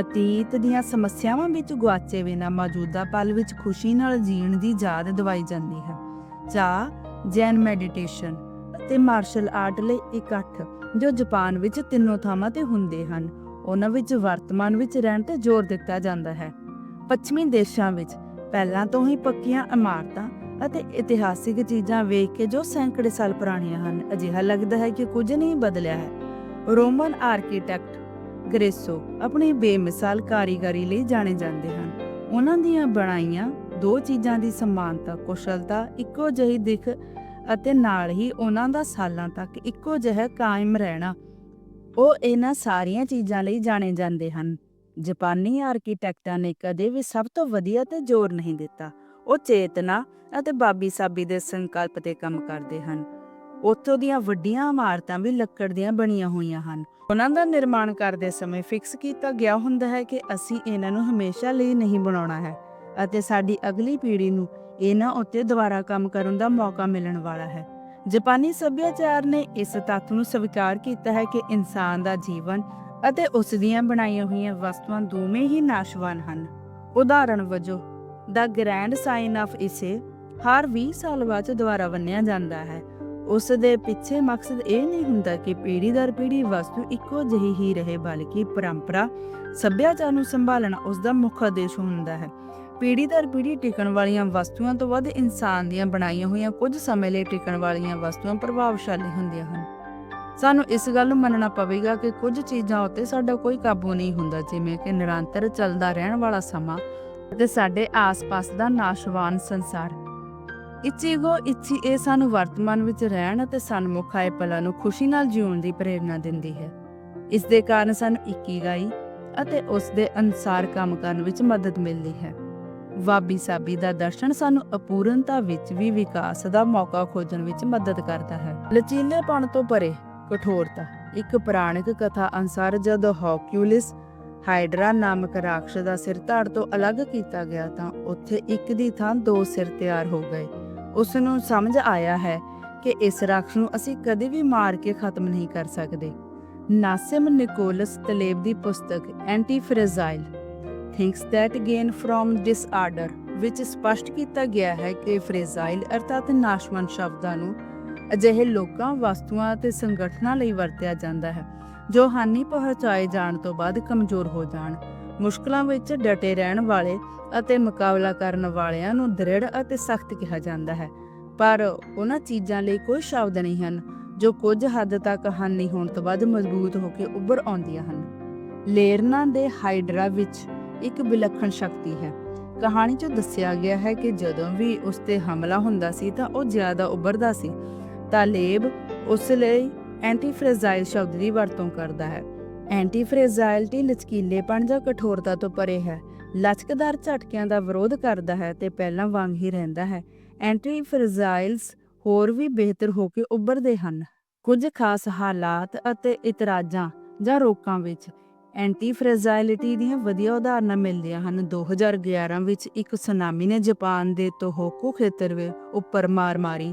ਅਤੀਤ ਦੀਆਂ ਸਮੱਸਿਆਵਾਂ ਵਿੱਚ ਗੁਆਚੇ ਬਿਨਾਂ ਮੌਜੂਦਾ ਪਲ ਵਿੱਚ ਖੁਸ਼ੀ ਨਾਲ ਜੀਣ ਦੀ ਯਾਦ ਦਿਵਾਈ ਜਾਂਦੀ ਹੈ। ਚਾਹ, ਜੈਨ ਮੈਡੀਟੇਸ਼ਨ ਅਤੇ ਮਾਰਸ਼ਲ ਆਰਟ ਲਈ ਇਕੱਠ ਜੋ ਜਾਪਾਨ ਵਿੱਚ ਤਿੰਨੋਂ ਥਾਵਾਂ ਤੇ ਹੁੰਦੇ ਹਨ। ਉਹਨਾਂ ਵਿੱਚ ਵਰਤਮਾਨ ਵਿੱਚ ਰਹਿਣ ਤੇ ਜ਼ੋਰ ਦਿੱਤਾ ਜਾਂਦਾ ਹੈ। ਪੱਛਮੀ ਦੇਸ਼ਾਂ ਵਿੱਚ ਪਹਿਲਾਂ ਤੋਂ ਹੀ ਪੱਕੀਆਂ ਇਮਾਰਤਾਂ ਅਤੇ ਇਤਿਹਾਸਿਕ ਚੀਜ਼ਾਂ ਵੇਖ ਕੇ ਜੋ ਸੈਂਕੜੇ ਸਾਲ ਪੁਰਾਣੀਆਂ ਹਨ, ਅਜਿਹਾ ਲੱਗਦਾ ਹੈ ਕਿ ਕੁਝ ਨਹੀਂ ਬਦਲਿਆ ਹੈ। ਰੋਮਨ ਆਰਕੀਟੈਕਟ ਗ੍ਰੇਸੋ ਆਪਣੀ ਬੇਮਿਸਾਲ ਕਾਰੀਗਰੀ ਲਈ ਜਾਣੇ ਜਾਂਦੇ ਹਨ। ਉਹਨਾਂ ਦੀਆਂ ਬਣਾਈਆਂ ਦੋ ਚੀਜ਼ਾਂ ਦੀ ਸਮਾਨਤਾ, ਕੁਸ਼ਲਤਾ, ਇੱਕੋ ਜਿਹੀ ਦਿੱਖ ਅਤੇ ਨਾਲ ਹੀ ਉਹਨਾਂ ਦਾ ਸਾਲਾਂ ਤੱਕ ਇੱਕੋ ਜਿਹਾ ਕਾਇਮ ਰਹਿਣਾ। ਉਹ ਇਹਨਾਂ ਸਾਰੀਆਂ ਚੀਜ਼ਾਂ ਲਈ ਜਾਣੇ ਜਾਂਦੇ ਹਨ। ਜਾਪਾਨੀ ਆਰਕੀਟੈਕਟਾਂ ਨੇ ਕਦੇ ਵੀ ਸਭ ਤੋਂ ਵਧੀਆ ਤੇ ਜ਼ੋਰ ਨਹੀਂ ਦਿੱਤਾ। ਉਹ ਚੇਤਨਾ ਅਤੇ ਬਾਬੀ ਸਾਬੀ ਦੇ ਸੰਕਲਪ ਤੇ ਕੰਮ ਕਰਦੇ ਹਨ। ਉੱਥੋਂ ਦੀਆਂ ਵੱਡੀਆਂ ਇਮਾਰਤਾਂ ਵੀ ਲੱਕੜ ਦੀਆਂ ਬਣੀਆਂ ਹੋਈਆਂ ਹਨ। ਉਹਨਾਂ ਦਾ ਨਿਰਮਾਣ ਕਰਦੇ ਸਮੇਂ ਫਿਕਸ ਕੀਤਾ ਗਿਆ ਹੁੰਦਾ ਹੈ ਕਿ ਅਸੀਂ ਇਹਨਾਂ ਨੂੰ ਹਮੇਸ਼ਾ ਲਈ ਨਹੀਂ ਬਣਾਉਣਾ ਹੈ। ਅਤੇ ਸਾਡੀ ਅਗਲੀ ਪੀੜ੍ਹੀ ਨੂੰ ਇਹਨਾਂ ਉੱਤੇ ਦੁਬਾਰਾ ਕੰਮ ਕਰਨ ਦਾ ਮੌਕਾ ਮਿਲਣ ਵਾਲਾ ਹੈ। ਜਾਪਾਨੀ ਸੱਭਿਆਚਾਰ ਨੇ ਇਸ ਤੱਥ ਨੂੰ ਸਵੀਕਾਰ ਕੀਤਾ ਹੈ ਕਿ ਇਨਸਾਨ ਦਾ ਜੀਵਨ ਅਤੇ ਉਸ ਦੀਆਂ ਬਣਾਈਆਂ ਹੋਈਆਂ ਵਸਤੂਆਂ ਦੋਵੇਂ ਹੀ ਨਾਸ਼ਵਾਨ ਹਨ। ਉਦਾਹਰਣ ਵਜੋਂ, ਦਾ ਗ੍ਰੈਂਡ ਸਾਈਨ ਆਫ ਇਸੇ ਹਰ 20 ਸਾਲ ਬਾਅਦ ਦੁਬਾਰਾ ਬੰਨਿਆ ਜਾਂਦਾ ਹੈ। ਉਸ ਦੇ ਪਿੱਛੇ ਮਕਸਦ ਇਹ ਨਹੀਂ ਹੁੰਦਾ ਕਿ ਪੀੜ੍ਹੀ ਦਰ ਪੀੜ੍ਹੀ ਵਸਤੂ ਇੱਕੋ ਜਿਹੀ ਹੀ ਰਹੇ, ਬਲਕਿ ਪਰੰਪਰਾ, ਸੱਭਿਆਚਾਰ ਨੂੰ ਸੰਭਾਲਣਾ ਉਸ ਦਾ ਮੁੱਖ ਉਦੇਸ਼ ਹੁੰਦਾ ਹੈ। ਪੀੜ੍ਹੀ ਦਰ ਪੀੜ੍ਹੀ ਟਿਕਣ ਵਾਲੀਆਂ ਵਸਤੂਆਂ ਤੋਂ ਵੱਧ ਇਨਸਾਨ ਦੀਆਂ ਬਣਾਈਆਂ ਹੋਈਆਂ ਕੁਝ ਸਮੇਂ ਲਈ ਟਿਕਣ ਵਾਲੀਆਂ ਵਸਤੂਆਂ ਪ੍ਰਭਾਵਸ਼ਾਲੀ ਹੁੰਦੀਆਂ ਹਨ। ਸਾਨੂੰ ਇਸ ਗੱਲ ਨੂੰ ਮੰਨਣਾ ਪਵੇਗਾ ਕਿ ਕੁਝ ਚੀਜ਼ਾਂ ਉੱਤੇ ਸਾਡਾ ਕੋਈ ਕਾਬੂ ਨਹੀਂ ਹੁੰਦਾ, ਜਿਵੇਂ ਕਿ ਨਿਰੰਤਰ ਚੱਲਦਾ ਰਹਿਣ ਵਾਲਾ ਸਮਾਂ ਅਤੇ ਸਾਡੇ ਆਸ-ਪਾਸ ਦਾ ਨਾਸ਼ਵਾਨ ਸੰਸਾਰ। ਇਚੀਗੋ ਇਚੀ ਇਹ ਸਾਨੂੰ ਵਰਤਮਾਨ ਵਿੱਚ ਰਹਿਣ ਅਤੇ ਸਨਮੁਖ ਆਏ ਪਲਾਂ ਨੂੰ ਖੁਸ਼ੀ ਨਾਲ ਜਿਉਣ ਦੀ ਪ੍ਰੇਰਣਾ ਦਿੰਦੀ ਹੈ। ਇਸ ਦੇ ਕਾਰਨ ਸਾਨੂੰ ਇਕੀਗਾਈ ਅਤੇ ਉਸ ਦੇ ਅਨੁਸਾਰ ਕੰਮ ਕਰਨ ਵਿੱਚ ਮਦਦ ਮਿਲਦੀ ਹੈ। ਵਾਬੀ ਸਾਬੀ ਦਾ ਦਰਸ਼ਨ ਸਾਨੂੰ ਅਪੂਰਨਤਾ ਵਿੱਚ ਵੀ ਵਿਕਾਸ ਦਾ ਮੌਕਾ ਖੋਜਣ ਵਿੱਚ ਮਦਦ ਕਰਦਾ ਹੈ। ਲਚੀਲੇਪਣ ਤੋਂ ਪਰੇ, ਕਠੋਰਤਾ, ਇੱਕ ਪੁਰਾਣਿਕ ਕਥਾ ਅਨੁਸਾਰ ਜਦੋਂ ਹੌਕਿਊਲਿਸ ਹਾਈਡਰਾ ਨਾਮਕ ਰਾਖਸ਼ ਦਾ ਸਿਰ ਧੜ ਤੋਂ ਅਲੱਗ ਕੀਤਾ ਗਿਆ ਤਾਂ ਉੱਥੇ ਇੱਕ ਦੀ ਥਾਂ ਦੋ ਸਿਰ ਤਿਆਰ ਹੋ ਗਏ। ਉਸ ਨੂੰ ਸਮਝ ਆਇਆ ਹੈ ਕਿ ਇਸ ਰਾਖਸ਼ ਨੂੰ ਅਸੀਂ ਕਦੇ ਵੀ ਮਾਰ ਕੇ ਖਤਮ ਨਹੀਂ ਕਰ ਸਕਦੇ। ਨਾਸਿਮ ਨਿਕੋਲਸ ਤਲੇਬ ਦੀ ਪੁਸਤਕ antifragile things that gain from disorder ਵਿੱਚ ਸਪਸ਼ਟ ਕੀਤਾ ਗਿਆ ਹੈ ਕਿ ਫਰੇਜ਼ਾਈਲ ਅਰਥਾਤ ਨਾਸ਼ਵੰਤ ਸ਼ਬਦਾਂ ਨੂੰ ਅਜਿਹੇ ਲੋਕਾਂ, ਵਸਤੂਆਂ ਅਤੇ ਸੰਗਠਨਾਂ ਲਈ ਵਰਤਿਆ ਜਾਂਦਾ ਹੈ ਜੋ ਹਾਨੀ ਪਹੁੰਚਾਏ ਜਾਣ ਤੋਂ ਬਾਅਦ ਕਮਜ਼ੋਰ ਹੋ ਜਾਣ ਮੁਸ਼ਕਲਾਂ ਵਿੱਚ ਡਟੇ ਰਹਿਣ ਵਾਲੇ ਅਤੇ ਮੁਕਾਬਲਾ ਕਰਨ ਵਾਲਿਆਂ ਨੂੰ ਦ੍ਰਿੜ ਅਤੇ ਸਖਤ ਕਿਹਾ ਜਾਂਦਾ ਹੈ। ਪਰ ਉਹਨਾਂ ਚੀਜ਼ਾਂ ਲਈ ਕੋਈ ਸ਼ਬਦ ਨਹੀਂ ਹਨ ਜੋ ਕੁਝ ਹੱਦ ਤੱਕ ਹਾਨੀ ਹੋਣ ਤੋਂ ਬਾਅਦ ਮਜ਼ਬੂਤ ਹੋ ਕੇ ਉੱਭਰ ਆਉਂਦੀਆਂ ਹਨ। ਲੇਰਨਾ ਦੇ ਹਾਈਡਰਾ ਵਿੱਚ ਇੱਕ ਵਿਲੱਖਣ ਸ਼ਕਤੀ ਹੈ। ਕਹਾਣੀ 'ਚ ਦੱਸਿਆ ਗਿਆ ਹੈ ਕਿ ਜਦੋਂ ਵੀ ਉਸ ਤੇ ਹਮਲਾ ਹੁੰਦਾ ਸੀ ਤਾਂ ਉਹ ਜ਼ਿਆਦਾ ਉੱਭਰਦਾ ਸੀ। ਤਾਲੇਬ ਉਸ ਲਈ ਐਂਟੀਫ੍ਰੇਜ਼ਾਈਲ ਸ਼ਬਦ ਦੀ ਵਰਤੋਂ ਕਰਦਾ ਹੈ। ਐਂਟੀਫ੍ਰੇਜ਼ਾਇਲਟੀ ਲਚਕੀਲੇਪਣ ਜਾਂ ਕਠੋਰਤਾ ਤੋਂ ਪਰੇ ਹੈ। ਲਚਕਦਾਰ ਝਟਕਿਆਂ ਦਾ ਵਿਰੋਧ ਕਰਦਾ ਹੈ ਤੇ ਪਹਿਲਾਂ ਵਾਂਗ ਹੀ ਰਹਿੰਦਾ ਹੈ। ਐਂਟੀਫ੍ਰੇਜ਼ਾਈਲਸ ਹੋਰ ਵੀ ਬਿਹਤਰ ਹੋ ਕੇ ਉੱਭਰਦੇ ਹਨ। ਕੁਝ ਖਾਸ ਹਾਲਾਤ ਅਤੇ ਇਤਰਾਜ਼ਾਂ ਜਾਂ ਰੋਕਾਂ ਵਿੱਚ ਐਂਟੀ ਐਂਟੀਫ੍ਰੇਜ਼ਾਇਲਿਟੀ ਦੀਆਂ ਵਧੀਆ ਉਦਾਹਰਨਾਂ ਮਿਲਦੀਆਂ ਹਨ। 2011 ਵਿੱਚ ਇੱਕ ਸੁਨਾਮੀ ਨੇ ਜਾਪਾਨ ਦੇ ਤੋਹੋਕੂ ਖੇਤਰ ਵਿੱਚ ਉੱਪਰ ਮਾਰ ਮਾਰੀ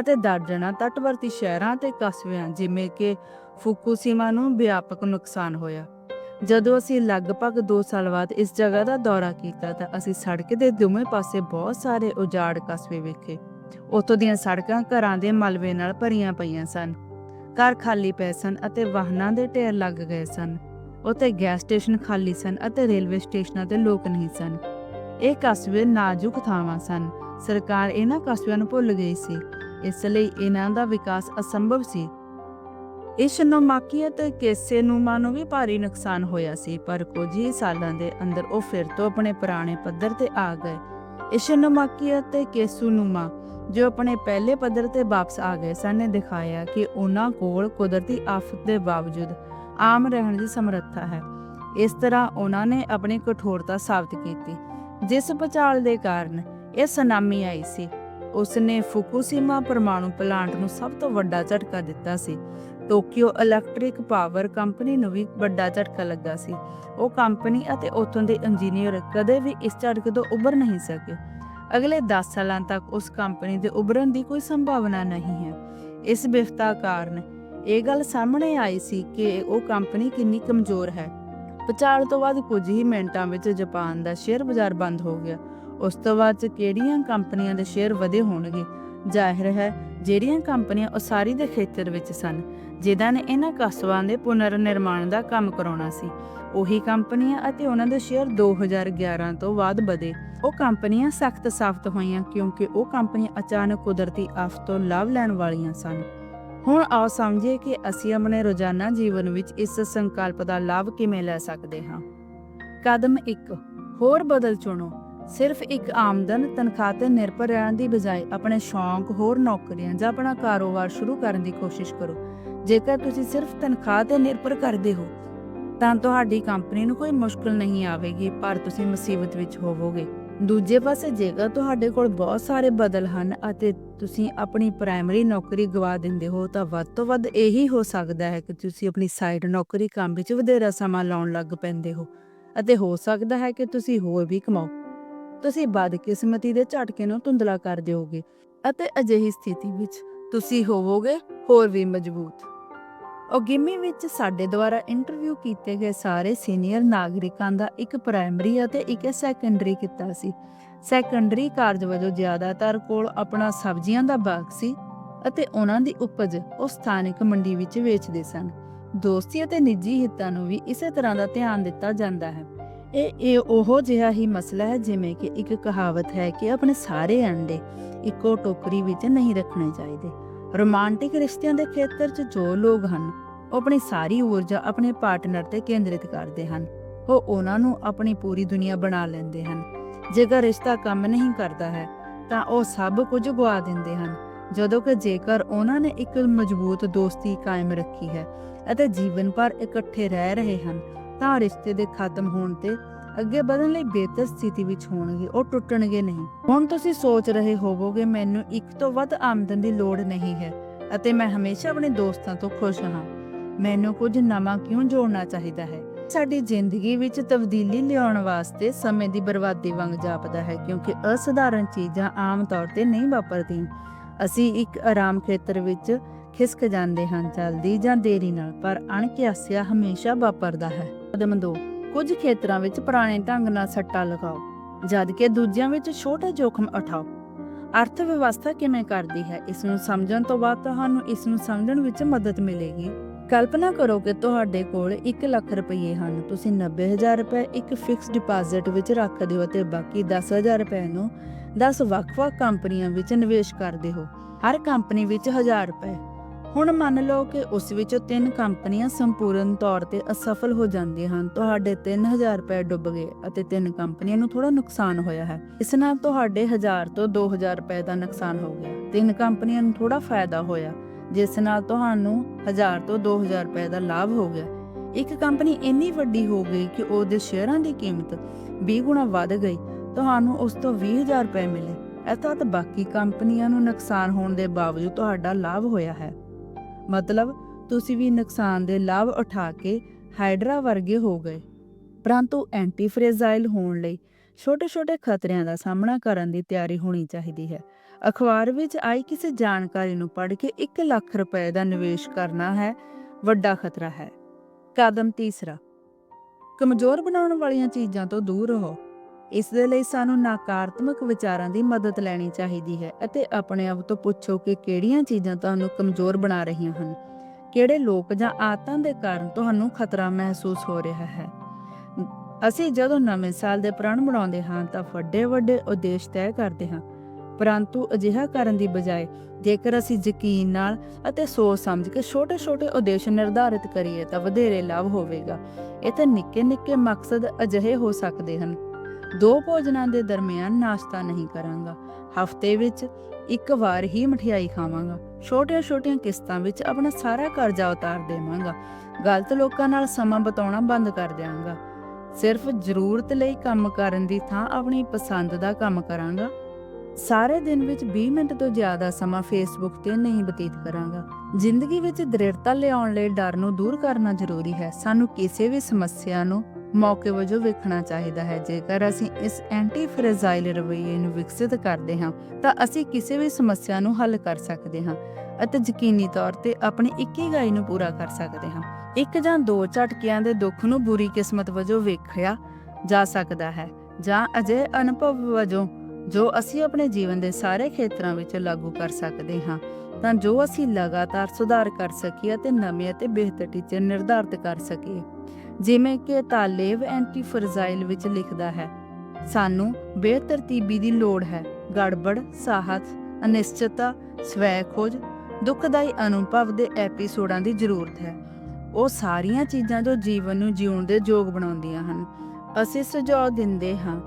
ਅਤੇ ਦਰਜਨਾਂ ਤੱਟਵਰਤੀ ਸ਼ਹਿਰਾਂ ਤੇ ਕਸਬਿਆਂ, ਜਿਵੇਂ ਕਿ ਫੁਕੂਸ਼ੀਮਾ ਨੂੰ ਵਿਆਪਕ ਨੁਕਸਾਨ ਹੋਇਆ। ਜਦੋਂ ਅਸੀਂ ਲਗਭਗ 2 ਸਾਲ ਬਾਅਦ ਇਸ ਜਗ੍ਹਾ ਦਾ ਦੌਰਾ ਕੀਤਾ ਤਾਂ ਅਸੀਂ ਸੜਕ ਦੇ ਦੋਵੇਂ ਪਾਸੇ ਬਹੁਤ ਸਾਰੇ ਉਜਾੜ ਕਸਬੇ ਵੇਖੇ। ਉੱਥੋਂ ਦੀਆਂ ਸੜਕਾਂ ਘਰਾਂ ਦੇ ਮਲਬੇ ਨਾਲ ਭਰੀਆਂ ਪਈਆਂ ਸਨ। ਘਰ ਖਾਲੀ ਪਏ ਸਨ ਅਤੇ ਵਾਹਨਾਂ ਦੇ ਢੇਰ ਲੱਗ ਗਏ ਸਨ। ਉੱਥੇ ਗੈਸ ਸਟੇਸ਼ਨ ਖਾਲੀ ਸਨ ਅਤੇ ਰੇਲਵੇ ਸਟੇਸ਼ਨਾਂ ਤੇ ਲੋਕ ਨਹੀਂ ਸਨ। ਇਹ ਕਸਬੇ ਨਾਜ਼ੁਕ ਥਾਵਾਂ ਸਨ। ਸਰਕਾਰ ਇਹਨਾਂ ਕਸਬਿਆਂ ਨੂੰ ਭੁੱਲ ਗਈ ਸੀ। ਇਸ ਲਈ ਇਹਨਾਂ ਦਾ ਵਿਕਾਸ ਅਸੰਭਵ ਸੀ। ਇਸ ਨੋਮਾਕੀ ਅਤੇ ਕੇਸੇ ਨੂਮਾ ਨੂੰ ਵੀ ਭਾਰੀ ਨੁਕਸਾਨ ਹੋਇਆ ਸੀ, ਪਰ ਕੁਝ ਹੀ ਸਾਲਾਂ ਦੇ ਅੰਦਰ ਉਹ ਫਿਰ ਤੋਂ ਆਪਣੇ ਪੁਰਾਣੇ ਪੱਧਰ ਤੇ ਆ ਗਏ। ਇਸ ਨੋਮਾਕੀ ਅਤੇ ਕੇਸੂ ਨੂਮਾ, ਜੋ ਆਪਣੇ ਪਹਿਲੇ ਪੱਧਰ ਤੇ ਵਾਪਸ ਆ ਗਏ ਸਨ, ਨੇ ਦਿਖਾਇਆ ਕਿ ਉਹਨਾਂ ਕੋਲ ਕੁਦਰਤੀ ਆਫਤ ਦੇ ਬਾਵਜੂਦ ਆਮ ਰਹਿਣ ਦੀ ਸਮਰੱਥਾ ਹੈ। ਇਸ ਤਰ੍ਹਾਂ ਉਹਨਾਂ ਨੇ ਆਪਣੀ ਕਠੋਰਤਾ ਸਾਬਤ ਕੀਤੀ। ਜਿਸ ਭੁਚਾਲ ਦੇ ਕਾਰਨ ਇਹ ਸੁਨਾਮੀ ਆਈ ਸੀ। ਉਸ ਨੇ ਫੁਕੂਸ਼ੀਮਾ ਪਰਮਾਣੂ ਪਲਾਂਟ ਨੂੰ ਸਭ ਤੋਂ ਵੱਡਾ ਝਟਕਾ ਦਿੱਤਾ ਸੀ। ਟੋਕੀਓ ਇਲੈਕਟ੍ਰਿਕ ਪਾਵਰ ਕੰਪਨੀ ਨੂੰ ਵੀ ਵੱਡਾ ਝਟਕਾ ਲੱਗਾ ਸੀ। ਉਹ ਕੰਪਨੀ ਅਤੇ ਉੱਥੋਂ ਦੇ ਇੰਜੀਨੀਅਰ ਕਦੇ ਵੀ ਇਸ ਝਟਕੇ ਤੋਂ ਉੱਭਰ ਨਹੀਂ ਸਕੇ। ਅਗਲੇ 10 ਸਾਲਾਂ ਤੱਕ ਉਸ ਕੰਪਨੀ ਦੇ ਉੱਭਰਨ ਦੀ ਕੋਈ ਸੰਭਾਵਨਾ ਨਹੀਂ ਹੈ। ਇਸ ਵਿਫਤਾ ਕਾਰਨ ਇਹ ਗੱਲ ਸਾਹਮਣੇ ਆਈ ਸੀ ਕਿ ਉਹ ਕੰਪਨੀ ਕਿੰਨੀ ਕਮਜ਼ੋਰ ਹੈ। ਪਚਾਲ ਤੋਂ ਬਾਅਦ ਕੁਝ ਹੀ ਮਿੰਟਾਂ ਵਿੱਚ ਜਾਪਾਨ ਦਾ ਸ਼ੇਅਰ ਬਾਜ਼ਾਰ ਬੰਦ ਹੋ ਗਿਆ। ਉਸ ਤੋਂ ਬਾਅਦ ਕਿਹੜੀਆਂ ਕੰਪਨੀਆਂ ਦੇ ਸ਼ੇਅਰ ਵਧੇ ਹੋਣਗੇ? ਜ਼ਾਹਿਰ ਹੈ, ਜਿਹੜੀਆਂ ਕੰਪਨੀਆਂ ਉਸਾਰੀ ਦੇ ਖੇਤਰ ਵਿੱਚ ਸਨ ਜਿਨ੍ਹਾਂ ਨੇ ਇਹਨਾਂ ਕਸਬਾਂ ਦੇ ਪੁਨਰ ਨਿਰਮਾਣ ਦਾ ਕੰਮ ਕਰਾਉਣਾ ਸੀ। ਉਹੀ ਕੰਪਨੀਆਂ ਅਤੇ ਉਹਨਾਂ ਦੇ ਸ਼ੇਅਰ 2011 ਤੋਂ ਬਾਅਦ ਵਧੇ। ਉਹ ਕੰਪਨੀਆਂ ਸਖਤ ਸਾਬਤ ਹੋਈਆਂ ਕਿਉਂਕਿ ਉਹ ਕੰਪਨੀਆਂ ਅਚਾਨਕ ਕੁਦਰਤੀ ਆਫਤ ਤੋਂ ਲਾਭ ਲੈਣ ਵਾਲੀਆਂ ਸਨ। ਹੁਣ ਆਓ ਸਮਝੀਏ ਕਿ ਅਸੀਂ ਆਪਣੇ ਰੋਜ਼ਾਨਾ ਜੀਵਨ ਵਿੱਚ ਇਸ ਸੰਕਲਪ ਦਾ ਲਾਭ ਕਿਵੇਂ ਲੈ ਸਕਦੇ ਹਾਂ। ਕਦਮ 1 ਹੋਰ ਬਦਲ ਚੁਣੋ। ਸਿਰਫ ਇੱਕ ਆਮਦਨ, ਤਨਖਾਹ ਤੇ ਨਿਰਭਰ ਰਹਿਣ ਦੀ ਬਜਾਏ ਆਪਣੇ ਸ਼ੌਂਕ ਹੋਰ ਨੌਕਰੀਆਂ ਜਾਂ ਆਪਣਾ ਕਾਰੋਬਾਰ ਸ਼ੁਰੂ ਕਰਨ ਦੀ ਕੋਸ਼ਿਸ਼ ਕਰੋ। ਜੇਕਰ ਤੁਸੀਂ ਸਿਰਫ ਤਨਖਾਹ ਤੇ ਨਿਰਭਰ ਕਰਦੇ ਹੋ, ਤਾਂ ਤੁਹਾਡੀ ਕੰਪਨੀ ਨੂੰ ਕੋਈ ਮੁਸ਼ਕਲ ਨਹੀਂ ਆਵੇਗੀ, ਪਰ ਤੁਸੀਂ ਮੁਸੀਬਤ ਵਿੱਚ ਹੋਵੋਗੇ। ਦੂਜੇ ਪਾਸੇ ਜੇਕਰ ਤੁਹਾਡੇ ਕੋਲ ਬਹੁਤ ਸਾਰੇ ਬਦਲ ਹਨ ਅਤੇ ਤੁਸੀਂ ਆਪਣੀ ਪ੍ਰਾਇਮਰੀ ਨੌਕਰੀ ਗਵਾ ਦਿੰਦੇ ਹੋ, ਤਾਂ ਵੱਧ ਤੋਂ ਵੱਧ ਇਹੀ ਹੋ ਸਕਦਾ ਹੈ ਕਿ ਤੁਸੀਂ ਆਪਣੀ ਸਾਈਡ ਨੌਕਰੀ ਕੰਮ ਵਿੱਚ ਵਧੇਰਾ ਸਮਾਂ ਲਾਉਣ ਲੱਗ ਪੈਂਦੇ ਹੋ ਅਤੇ ਹੋ ਸਕਦਾ ਹੈ ਕਿ ਤੁਸੀਂ ਹੋਰ ਵੀ ਕਮਾਓ। ਤੁਸੀਂ ਬਦਕਿਸਮਤੀ ਦੇ ਝਟਕੇ ਨੂੰ ਧੁੰਦਲਾ ਕਰ ਦਿਓਗੇ ਅਤੇ ਅਜਿਹੀ ਸਥਿਤੀ ਵਿੱਚ ਤੁਸੀਂ ਹੋਵੋਗੇ ਹੋਰ ਵੀ ਮਜ਼ਬੂਤ। ਓਗਿਮੀ ਵਿੱਚ ਸਾਡੇ ਦੁਆਰਾ ਇੰਟਰਵਿਊ ਕੀਤੇ ਗਏ ਸਾਰੇ ਸੀਨੀਅਰ ਨਾਗਰਿਕਾਂ ਦਾ ਇੱਕ ਪ੍ਰਾਇਮਰੀ ਅਤੇ ਇੱਕ ਸੈਕੰਡਰੀ ਕੀਤਾ ਸੀ। ਸੈਕੰਡਰੀ ਕਾਰਜ ਵਜੋਂ ਜ਼ਿਆਦਾਤਰ ਕੋਲ ਆਪਣਾ ਸਬਜ਼ੀਆਂ ਦਾ ਬਾਗ ਸੀ ਅਤੇ ਉਹਨਾਂ ਦੀ ਉਪਜ ਉਹ ਸਥਾਨਕ ਮੰਡੀ ਵਿੱਚ ਵੇਚਦੇ ਸਨ। ਦੋਸਤੀ ਅਤੇ ਨਿੱਜੀ ਹਿੱਤਾਂ ਨੂੰ ਵੀ ਇਸੇ ਤਰ੍ਹਾਂ ਦਾ ਧਿਆਨ ਦਿੱਤਾ ਜਾਂਦਾ ਹੈ। ਇਹ ਇਹ ਉਹ ਜਿਹਾ ਹੀ ਮਸਲਾ ਹੈ ਜਿਵੇਂ ਕਿ ਇੱਕ ਕਹਾਵਤ ਹੈ ਕਿ ਆਪਣੇ ਸਾਰੇ ਅੰਡੇ ਇੱਕੋ ਟੋਕਰੀ ਵਿੱਚ ਨਹੀਂ ਰੱਖਣੇ ਚਾਹੀਦੇ। ਰੋਮਾਂਟਿਕ ਰਿਸ਼ਤਿਆਂ ਦੇ ਖੇਤਰ 'ਚ ਜੋ ਲੋਕ ਹਨ, ਉਹ ਆਪਣੀ ਸਾਰੀ ਊਰਜਾ ਆਪਣੇ ਪਾਰਟਨਰ ਤੇ ਕੇਂਦਰਿਤ ਕਰਦੇ ਹਨ। ਉਹ ਉਹਨਾਂ ਨੂੰ ਆਪਣੀ ਪੂਰੀ ਦੁਨੀਆ ਬਣਾ ਲੈਂਦੇ ਹਨ। ਜੇਕਰ ਰਿਸ਼ਤਾ ਕੰਮ ਨਹੀਂ ਕਰਦਾ ਹੈ, ਤਾਂ ਉਹ ਸਭ ਕੁਝ ਗਵਾ ਦਿੰਦੇ ਹਨ। ਜਦੋਂ ਕਿ ਜੇਕਰ ਉਹਨਾਂ ਨੇ ਇੱਕ ਮਜ਼ਬੂਤ ਦੋਸਤੀ ਕਾਇਮ ਰੱਖੀ ਹੈ ਅਤੇ ਜੀਵਨ ਭਰ ਇਕੱਠੇ ਰਹਿ ਰਹੇ ਹਨ, ਤਾਂ ਰਿਸ਼ਤੇ ਦੇ ਖਤਮ ਹੋਣ ਤੇ ਅੱਗੇ ਵਧਣ ਲਈ ਬਿਹਤਰ ਸਥਿਤੀ ਵਿੱਚ ਹੋਣਗੇ, ਉਹ ਟੁੱਟਣਗੇ ਨਹੀਂ। ਹੁਣ ਤੁਸੀਂ ਸੋਚ ਰਹੇ ਹੋਵੋਗੇ, ਮੈਨੂੰ ਇੱਕ ਤੋਂ ਵੱਧ ਆਮਦਨ ਦੀ ਲੋੜ ਨਹੀਂ ਹੈ ਅਤੇ ਮੈਂ ਹਮੇਸ਼ਾ ਆਪਣੇ ਦੋਸਤਾਂ ਤੋਂ ਖੁਸ਼ ਹਾਂ। ਮੈਨੂੰ ਕੁਝ ਨਵਾਂ ਕਿਉਂ ਜੋੜਨਾ ਚਾਹੀਦਾ ਹੈ? ਸਾਡੀ ਜ਼ਿੰਦਗੀ ਵਿੱਚ ਤਬਦੀਲੀ ਲਿਆਉਣ ਵਾਸਤੇ ਸਮੇਂ ਦੀ ਬਰਬਾਦੀ ਵਾਂਗ ਜਾਪਦਾ ਹੈ, ਕਿਉਂਕਿ ਅਸਧਾਰਨ ਚੀਜ਼ਾਂ ਆਮ ਤੌਰ ਤੇ ਨਹੀਂ ਵਾਪਰਦੀਆਂ। ਅਸੀਂ ਇੱਕ ਆਰਾਮ ਖੇਤਰ ਵਿੱਚ ਖਿਸਕ ਜਾਂਦੇ ਹਾਂ ਜਲਦੀ ਜਾਂ ਦੇਰੀ ਨਾਲ, ਪਰ ਅਣਕਿਆਸਿਆ ਹਮੇਸ਼ਾ ਵਾਪਰਦਾ ਹੈ। ਕਦਮ 2 ਕੁਝ ਖੇਤਰਾਂ ਵਿੱਚ ਪੁਰਾਣੇ ਢੰਗ ਨਾਲ ਸੱਟਾ ਲਗਾਓ, ਜਦ ਦੂਜਿਆਂ ਵਿੱਚ ਛੋਟਾ ਜੋਖਮ ਉਠਾਓ। ਅਰਥ ਵਿਵਸਥਾ ਕਿਵੇਂ ਕਰਦੀ ਹੈ, ਇਸ ਨੂੰ ਸਮਝਣ ਤੋਂ ਬਾਅਦ ਤੁਹਾਨੂੰ ਇਸ ਨੂੰ ਸਮਝਣ ਵਿੱਚ ਮਦਦ ਮਿਲੇਗੀ। ਕਲਪਨਾ ਕਰੋ ਕਿ ਤੁਹਾਡੇ ਕੋਲ 1 ਲੱਖ ਰੁਪਏ ਹਨ, ਤੁਸੀਂ 90000 ਰੁਪਏ ਇੱਕ ਫਿਕਸ ਡਿਪਾਜ਼ਿਟ ਵਿੱਚ ਰੱਖਦੇ ਹੋ ਅਤੇ ਬਾਕੀ 10000 ਰੁਪਏ ਨੂੰ 10 ਵੱਖ-ਵੱਖ ਕੰਪਨੀਆਂ ਵਿੱਚ ਨਿਵੇਸ਼ ਕਰਦੇ ਹੋ ਹਰ ਕੰਪਨੀ ਵਿੱਚ 1000 ਰੁਪਏ। ਹੁਣ ਮੰਨ ਲਓ ਕਿ ਉਸ ਵਿੱਚੋਂ ਤਿੰਨ ਕੰਪਨੀਆਂ ਸੰਪੂਰਨ ਤੌਰ ਤੇ ਅਸਫਲ ਹੋ ਜਾਂਦੀਆਂ ਹਨ, ਤੁਹਾਡੇ 3000 ਰੁਪਏ ਡੁੱਬ ਗਏ ਅਤੇ ਤਿੰਨ ਕੰਪਨੀਆਂ ਨੂੰ ਥੋੜਾ ਨੁਕਸਾਨ ਹੋਇਆ ਹੈ। ਇਸ ਨਾਲ ਤੁਹਾਡੇ 1000 ਤੋਂ 2000 ਰੁਪਏ ਦਾ ਨੁਕਸਾਨ ਹੋ ਗਿਆ। ਤਿੰਨ ਕੰਪਨੀਆਂ ਨੂੰ ਥੋੜਾ ਫਾਇਦਾ ਹੋਇਆ, ਜਿਸ ਨਾਲ ਤੁਹਾਨੂੰ 1000 ਤੋਂ 2000 ਰੁਪਏ ਦਾ ਲਾਭ ਹੋ ਗਿਆ। ਇੱਕ ਕੰਪਨੀ ਇੰਨੀ ਵੱਡੀ ਹੋ ਗਈ ਕਿ ਉਹਦੇ ਸ਼ੇਅਰਾਂ ਦੀ ਕੀਮਤ 20 ਗੁਣਾ ਵੱਧ ਗਈ। ਤੁਹਾਨੂੰ ਉਸ ਤੋਂ 20000 ਰੁਪਏ ਮਿਲੇ। ਅਰਥਾਤ ਬਾਕੀ ਕੰਪਨੀਆਂ ਨੂੰ ਨੁਕਸਾਨ ਹੋਣ ਦੇ ਬਾਵਜੂਦ ਤੁਹਾਡਾ ਲਾਭ ਹੋਇਆ ਹੈ। ਮਤਲਬ ਤੁਸੀਂ ਵੀ ਨੁਕਸਾਨ ਦੇ ਲਾਭ ਉਠਾ ਕੇ ਹਾਈਡਰਾ ਵਰਗੇ ਹੋ ਗਏ। ਪਰੰਤੂ ਐਂਟੀ ਹੋਣ ਲਈ ਛੋਟੇ-ਛੋਟੇ ਖਤਰਿਆਂ ਦਾ ਸਾਹਮਣਾ ਕਰਨ ਦੀ ਤਿਆਰੀ ਹੋਣੀ ਚਾਹੀਦੀ ਹੈ। ਅਖਬਾਰ ਵਿੱਚ ਆਈ ਕਿਸੇ ਜਾਣਕਾਰੀ ਨੂੰ ਪੜ੍ਹ ਕੇ 1 ਲੱਖ ਰੁਪਏ ਦਾ ਨਿਵੇਸ਼ ਕਰਨਾ ਹੈ, ਵੱਡਾ ਖਤਰਾ ਹੈ। ਕਦਮ ਤੀਸਰਾ। ਕਮਜ਼ੋਰ ਬਣਾਉਣ ਵਾਲੀਆਂ ਚੀਜ਼ਾਂ ਤੋਂ ਦੂਰ ਰਹੋ। ਇਸ ਦੇ ਲਈ ਸਾਨੂੰ ਨਕਾਰਾਤਮਕ ਵਿਚਾਰਾਂ ਦੀ ਮਦਦ ਲੈਣੀ ਚਾਹੀਦੀ ਹੈ ਅਤੇ ਆਪਣੇ ਆਪ ਤੋਂ ਪੁੱਛੋ ਕਿ ਕਿਹੜੀਆਂ ਚੀਜ਼ਾਂ ਤੁਹਾਨੂੰ ਕਮਜ਼ੋਰ ਬਣਾ ਰਹੀਆਂ ਹਨ, ਕਿਹੜੇ ਲੋਕ ਜਾਂ ਆਦਤਾਂ ਦੇ ਕਾਰਨ ਤੁਹਾਨੂੰ ਖਤਰਾ ਮਹਿਸੂਸ ਹੋ ਰਿਹਾ ਹੈ। ਅਸੀਂ ਜਦੋਂ ਨਵੇਂ ਸਾਲ ਦੇ ਪ੍ਰਣ ਬਣਾਉਂਦੇ ਹਾਂ ਤਾਂ ਵੱਡੇ ਵੱਡੇ ਉਦੇਸ਼ ਤੈਅ ਕਰਦੇ ਹਾਂ, ਪਰੰਤੂ ਅਜਿਹਾ ਕਰਨ ਦੀ ਬਜਾਏ ਜੇਕਰ ਅਸੀਂ ਯਕੀਨ ਨਾਲ ਅਤੇ ਸੋਚ ਸਮਝ ਕੇ ਛੋਟੇ-ਛੋਟੇ ਉਦੇਸ਼ ਨਿਰਧਾਰਿਤ ਕਰੀਏ ਤਾਂ ਵਧੇਰੇ ਲਾਭ ਹੋਵੇਗਾ। ਇਹ ਤਾਂ ਨਿੱਕੇ-ਨਿੱਕੇ ਮਕਸਦ ਅਜਿਹੇ ਹੋ ਸਕਦੇ ਹਨ। ਦੋ ਭੋਜਨਾਂ ਦੇ ਦਰਮਿਆਨ ਨਾਸ਼ਤਾ ਨਹੀਂ ਕਰਾਂਗਾ। ਹਫ਼ਤੇ ਵਿੱਚ ਇੱਕ ਵਾਰ ਹੀ ਮਠਿਆਈ ਖਾਵਾਂਗਾ। ਛੋਟੀਆਂ-ਛੋਟੀਆਂ ਕਿਸ਼ਤਾਂ ਵਿੱਚ ਆਪਣਾ ਸਾਰਾ ਕਰਜ਼ਾ ਉਤਾਰ ਦੇਵਾਂਗਾ। ਗਲਤ ਲੋਕਾਂ ਨਾਲ ਸਮਾਂ ਬਿਤਾਉਣਾ ਬੰਦ ਕਰ ਦਿਆਂਗਾ। ਸਿਰਫ ਜ਼ਰੂਰਤ ਲਈ ਕੰਮ ਕਰਨ ਦੀ ਥਾਂ ਆਪਣੀ ਪਸੰਦ ਦਾ ਕੰਮ ਕਰਾਂਗਾ। ਸਾਰੇ ਦਿਨ ਵਿੱਚ 20 ਮਿੰਟ ਤੋਂ ਜ਼ਿਆਦਾ ਸਮਾਂ ਫੇਸਬੁੱਕ ਤੇ ਨਹੀਂ ਬਤੀਤ ਕਰਾਂਗਾ। ਜ਼ਿੰਦਗੀ ਵਿੱਚ ਦ੍ਰਿੜਤਾ ਲਿਆਉਣ ਲਈ ਡਰ ਨੂੰ ਦੂਰ ਕਰਨਾ ਜ਼ਰੂਰੀ ਹੈ। ਸਾਨੂੰ ਕਿਸੇ ਵੀ ਸਮੱਸਿਆ ਨੂੰ ਮੌਕੇ ਵਜੋਂ ਵੇਖਣਾ ਚਾਹੀਦਾ ਹੈ। ਜੇਕਰ ਅਸੀਂ ਇਸ ਐਂਟੀ ਫ੍ਰੇਜ਼ਾਈਲ ਰਵੱਈਏ ਨੂੰ ਵਿਕਸਿਤ ਕਰਦੇ ਹਾਂ, ਤਾਂ ਅਸੀਂ ਕਿਸੇ ਵੀ ਸਮੱਸਿਆ ਨੂੰ ਹੱਲ ਕਰ ਸਕਦੇ ਹਾਂ ਅਤੇ ਯਕੀਨੀ ਤੌਰ ਤੇ ਆਪਣੀ ਇਕੀਗਾਈ ਨੂੰ ਪੂਰਾ ਕਰ ਸਕਦੇ ਹਾਂ। ਇੱਕ ਜਾਂ ਦੋ ਝਟਕਿਆਂ ਦੇ ਦੁੱਖ ਨੂੰ ਬੁਰੀ ਕਿਸਮਤ ਵਜੋਂ ਵੇਖਿਆ ਜਾ ਸਕਦਾ ਹੈ ਜਾਂ ਅਜੇ ਅਨੁਭਵ ਵਜੋਂ ਜੋ ਅਸੀਂ ਆਪਣੇ ਜੀਵਨ ਦੇ ਸਾਰੇ ਖੇਤਰਾਂ ਵਿੱਚ ਲਾਗੂ ਕਰ ਸਕਦੇ ਹਾਂ, ਤਾਂ ਜੋ ਅਸੀਂ ਲਗਾਤਾਰ ਸੁਧਾਰ ਕਰ ਸਕੀਏ ਅਤੇ ਨਵੇਂ ਅਤੇ ਬਿਹਤਰ ਟੀਚੇ ਨਿਰਧਾਰਤ ਕਰ ਸਕੀਏ। ਜਿਵੇਂ ਕਿ ਤਾਲੇਬ ਐਂਟੀ ਫਰਜ਼ਾਈਲ ਵਿੱਚ ਲਿਖਦਾ ਹੈ, ਸਾਨੂੰ ਬੇਤਰਤੀਬੀ ਦੀ ਲੋੜ ਹੈ, ਗੜਬੜ ਸਾਹਤ ਅਨਿਸ਼ਚਿਤਤਾ ਸਵੈ ਖੋਜ ਦੁਖਦਾਈ ਅਨੁਭਵ ਦੇ ਐਪੀਸੋਡਾਂ ਦੀ ਜ਼ਰੂਰਤ ਹੈ। ਉਹ ਸਾਰੀਆਂ ਚੀਜ਼ਾਂ ਜੋ ਜੀਵਨ ਨੂੰ ਜਿਉਣ ਦੇ ਯੋਗ ਬਣਾਉਂਦੀਆਂ ਹਨ। ਅਸੀਂ ਸੁਝਾਅ ਦਿੰਦੇ ਹਾਂ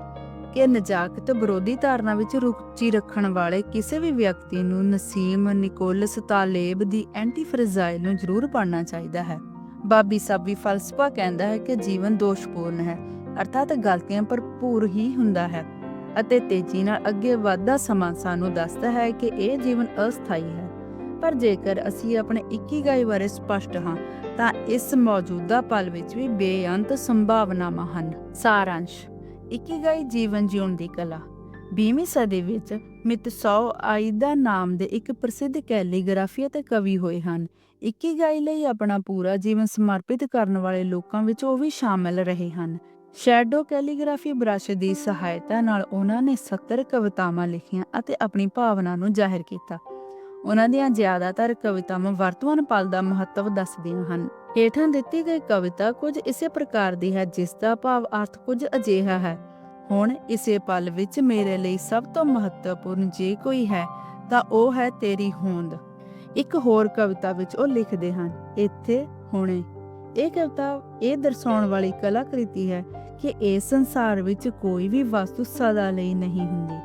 ਕਿ ਨਜਾਕਤ ਵਿਰੋਧੀ ਧਾਰਨਾ ਵਿੱਚ ਰੁਚੀ ਰੱਖਣ ਵਾਲੇ ਕਿਸੇ ਵੀ ਵਿਅਕਤੀ ਨੂੰ ਨਸੀਮ ਨਿਕੋਲਸ ਤਾਲੇਬ ਦੀ ਐਂਟੀ ਫਰਜ਼ਾਈਲ ਨੂੰ ਜ਼ਰੂਰ ਪੜ੍ਹਨਾ ਚਾਹੀਦਾ ਹੈ। ਬਾਬੀ ਸਾਬੀ ਫਲਸਫਾ ਕਹਿੰਦਾ ਹੈ ਕਿ ਜੀਵਨ ਦੋਸ਼ਪੂਰਨ ਹੈ, ਅਰਥਾਤ ਗਲਤੀਆਂ ਭਰਪੂਰ ਹੀ ਹੁੰਦਾ ਹੈ ਅਤੇ ਤੇਜ਼ੀ ਨਾਲ ਅੱਗੇ ਵਧਦਾ ਸਮਾਂ ਸਾਨੂੰ ਦੱਸਦਾ ਹੈ ਕਿ ਇਹ ਜੀਵਨ ਅਸਥਾਈ ਹੈ। ਪਰ ਜੇਕਰ ਅਸੀਂ ਆਪਣੇ ਇਕੀਗਾਈ ਬਾਰੇ ਸਪਸ਼ਟ ਹਾਂ, ਤਾਂ ਇਸ ਮੌਜੂਦਾ ਪਲ ਵਿੱਚ ਵੀ ਬੇਅੰਤ ਸੰਭਾਵਨਾਵਾਂ ਹਨ। ਸਾਰਾਂਸ਼, ਇਕੀਗਾਈ ਜੀਵਨ ਜਿਉਣ ਦੀ ਕਲਾ 20ਵੀਂ ਸਦੀ ਵਿੱਚ ਮਿਤਸੋ ਆਇਦਾ ਨਾਮ ਦੇ ਇੱਕ ਪ੍ਰਸਿੱਧ ਕੈਲੀਗ੍ਰਾਫੀ ਅਤੇ ਕਵੀ ਹੋਏ ਹਨ। ਇਕੀਗਾਈ ਲਈ ਆਪਣਾ ਪੂਰਾ ਜੀਵਨ ਸਮਰਪਿਤ ਕਰਨ ਵਾਲੇ ਲੋਕਾਂ ਵਿੱਚ ਉਹ ਵੀ ਸ਼ਾਮਲ ਰਹੇ ਹਨ। ਸ਼ੈਡੋ ਕੈਲੀਗ੍ਰਾਫੀ ਬ੍ਰਸ਼ ਦੀ ਸਹਾਇਤਾ ਨਾਲ ਉਹਨਾਂ ਨੇ 70 ਕਵਿਤਾਵਾਂ ਲਿਖੀਆਂ ਅਤੇ ਆਪਣੀ ਭਾਵਨਾ ਨੂੰ ਜ਼ਾਹਿਰ ਕੀਤਾ। ਉਹਨਾਂ ਦੀਆਂ ਜ਼ਿਆਦਾਤਰ ਕਵਿਤਾਵਾਂ ਵਰਤਮਾਨ ਪਲ ਦਾ ਮਹੱਤਵ ਦੱਸਦੀਆਂ ਹਨ। ਹੇਠਾਂ ਦਿੱਤੀ ਗਈ ਕਵਿਤਾ ਕੁਝ ਇਸੇ ਪ੍ਰਕਾਰ ਦੀ ਹੈ ਜਿਸ ਦਾ ਭਾਵ ਅਰਥ ਕੁਝ ਅਜਿਹਾ ਹੈ, ਹੁਣ ਇਸੇ ਪਲ ਵਿੱਚ ਮੇਰੇ ਲਈ ਸਭ ਤੋਂ ਮਹੱਤਵਪੂਰਨ ਜੇ ਕੋਈ ਹੈ, ਤਾਂ ਉਹ ਹੈ ਤੇਰੀ ਹੋਂਦ। ਇੱਕ ਹੋਰ ਕਵਿਤਾ ਵਿੱਚ ਉਹ ਲਿਖਦੇ ਹਨ, ਇੱਥੇ ਹੁਣੇ। ਇਹ ਕਵਿਤਾ ਇਹ ਦਰਸਾਉਣ ਵਾਲੀ ਕਲਾਕ੍ਰਿਤੀ ਹੈ ਕਿ ਇਸ ਸੰਸਾਰ ਵਿੱਚ ਕੋਈ ਵੀ ਵਸਤੂ ਸਦਾ ਲਈ ਨਹੀਂ ਹੁੰਦੀ।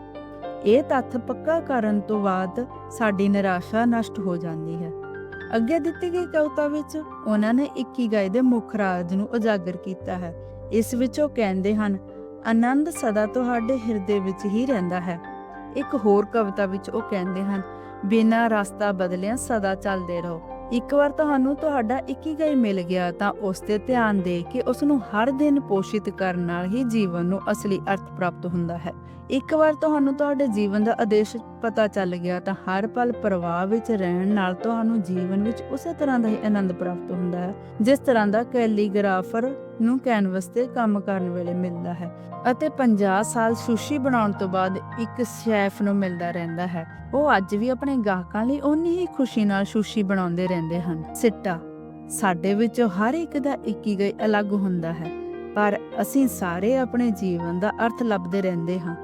ਇਹ ਤੱਥ ਪੱਕਾ ਕਰਨ ਤੋਂ ਬਾਅਦ ਸਾਡੀ ਨਿਰਾਸ਼ਾ ਨਸ਼ਟ ਹੋ ਜਾਂਦੀ ਹੈ। ਅੱਗੇ ਦਿੱਤੀ ਗਈ ਕਵਿਤਾ ਵਿੱਚ ਉਹਨਾਂ ਨੇ ਇਕੀਗਾਈ ਦੇ ਮੁੱਖ ਰਾਜ ਨੂੰ ਉਜਾਗਰ ਕੀਤਾ ਹੈ। ਇਸ ਵਿੱਚ ਉਹ ਕਹਿੰਦੇ ਹਨ, ਆਨੰਦ ਸਦਾ ਤੁਹਾਡੇ ਹਿਰਦੇ ਵਿੱਚ ਹੀ ਰਹਿੰਦਾ ਹੈ। ਇੱਕ ਹੋਰ ਕਵਿਤਾ ਵਿੱਚ ਉਹ ਕਹਿੰਦੇ ਹਨ ਬਿਨਾਂ ਰਸਤਾ ਬਦਲਿਆਂ ਸਦਾ ਚੱਲਦੇ ਰਹੋ। ਇੱਕ ਵਾਰ ਤੁਹਾਨੂੰ ਤੁਹਾਡਾ ਇਕੀਗਾਈ ਮਿਲ ਗਿਆ ਤਾਂ ਉਸ ਤੇ ਧਿਆਨ ਦੇ ਕੇ ਉਸ ਨੂੰ ਹਰ ਦਿਨ ਪੋਸ਼ਿਤ ਕਰਨ ਨਾਲ ਹੀ ਜੀਵਨ ਨੂੰ ਅਸਲੀ ਅਰਥ ਪ੍ਰਾਪਤ ਹੁੰਦਾ ਹੈ। ਇੱਕ ਵਾਰ ਤੁਹਾਨੂੰ ਤੁਹਾਡੇ ਜੀਵਨ ਦਾ ਆਦੇਸ਼ ਪਤਾ ਚੱਲ ਗਿਆ ਤਾਂ ਹਰ ਪਲ ਪ੍ਰਵਾਹ ਵਿੱਚ ਰਹਿਣ ਨਾਲ ਤੁਹਾਨੂੰ ਜੀਵਨ ਵਿੱਚ ਉਸੇ ਤਰ੍ਹਾਂ ਦਾ ਹੀ ਆਨੰਦ ਪ੍ਰਾਪਤ ਹੁੰਦਾ ਹੈ, ਜਿਸ ਤਰ੍ਹਾਂ ਦਾ ਕੈਲੀਗ੍ਰਾਫਰ ਨੂੰ ਕੈਨਵਸ ਤੇ ਕੰਮ ਕਰਨ ਵੇਲੇ ਮਿਲਦਾ ਹੈ ਅਤੇ 50 ਸਾਲ ਸੁਸ਼ੀ ਬਣਾਉਣ ਤੋਂ ਬਾਅਦ ਇੱਕ ਸ਼ੈਫ ਨੂੰ ਮਿਲਦਾ ਰਹਿੰਦਾ ਹੈ। ਉਹ ਅੱਜ ਵੀ ਆਪਣੇ ਗਾਹਕਾਂ ਲਈ ਓਨੀ ਹੀ ਖੁਸ਼ੀ ਨਾਲ ਸੁਸ਼ੀ ਬਣਾਉਂਦੇ ਰਹਿੰਦੇ ਹਨ। ਸਿੱਟਾ, ਸਾਡੇ ਵਿੱਚੋਂ ਹਰ ਇੱਕ ਦਾ ਇਕੀਗਈ ਅਲੱਗ ਹੁੰਦਾ ਹੈ, ਪਰ ਅਸੀਂ ਸਾਰੇ ਆਪਣੇ ਜੀਵਨ ਦਾ ਅਰਥ ਲੱਭਦੇ ਰਹਿੰਦੇ ਹਾਂ।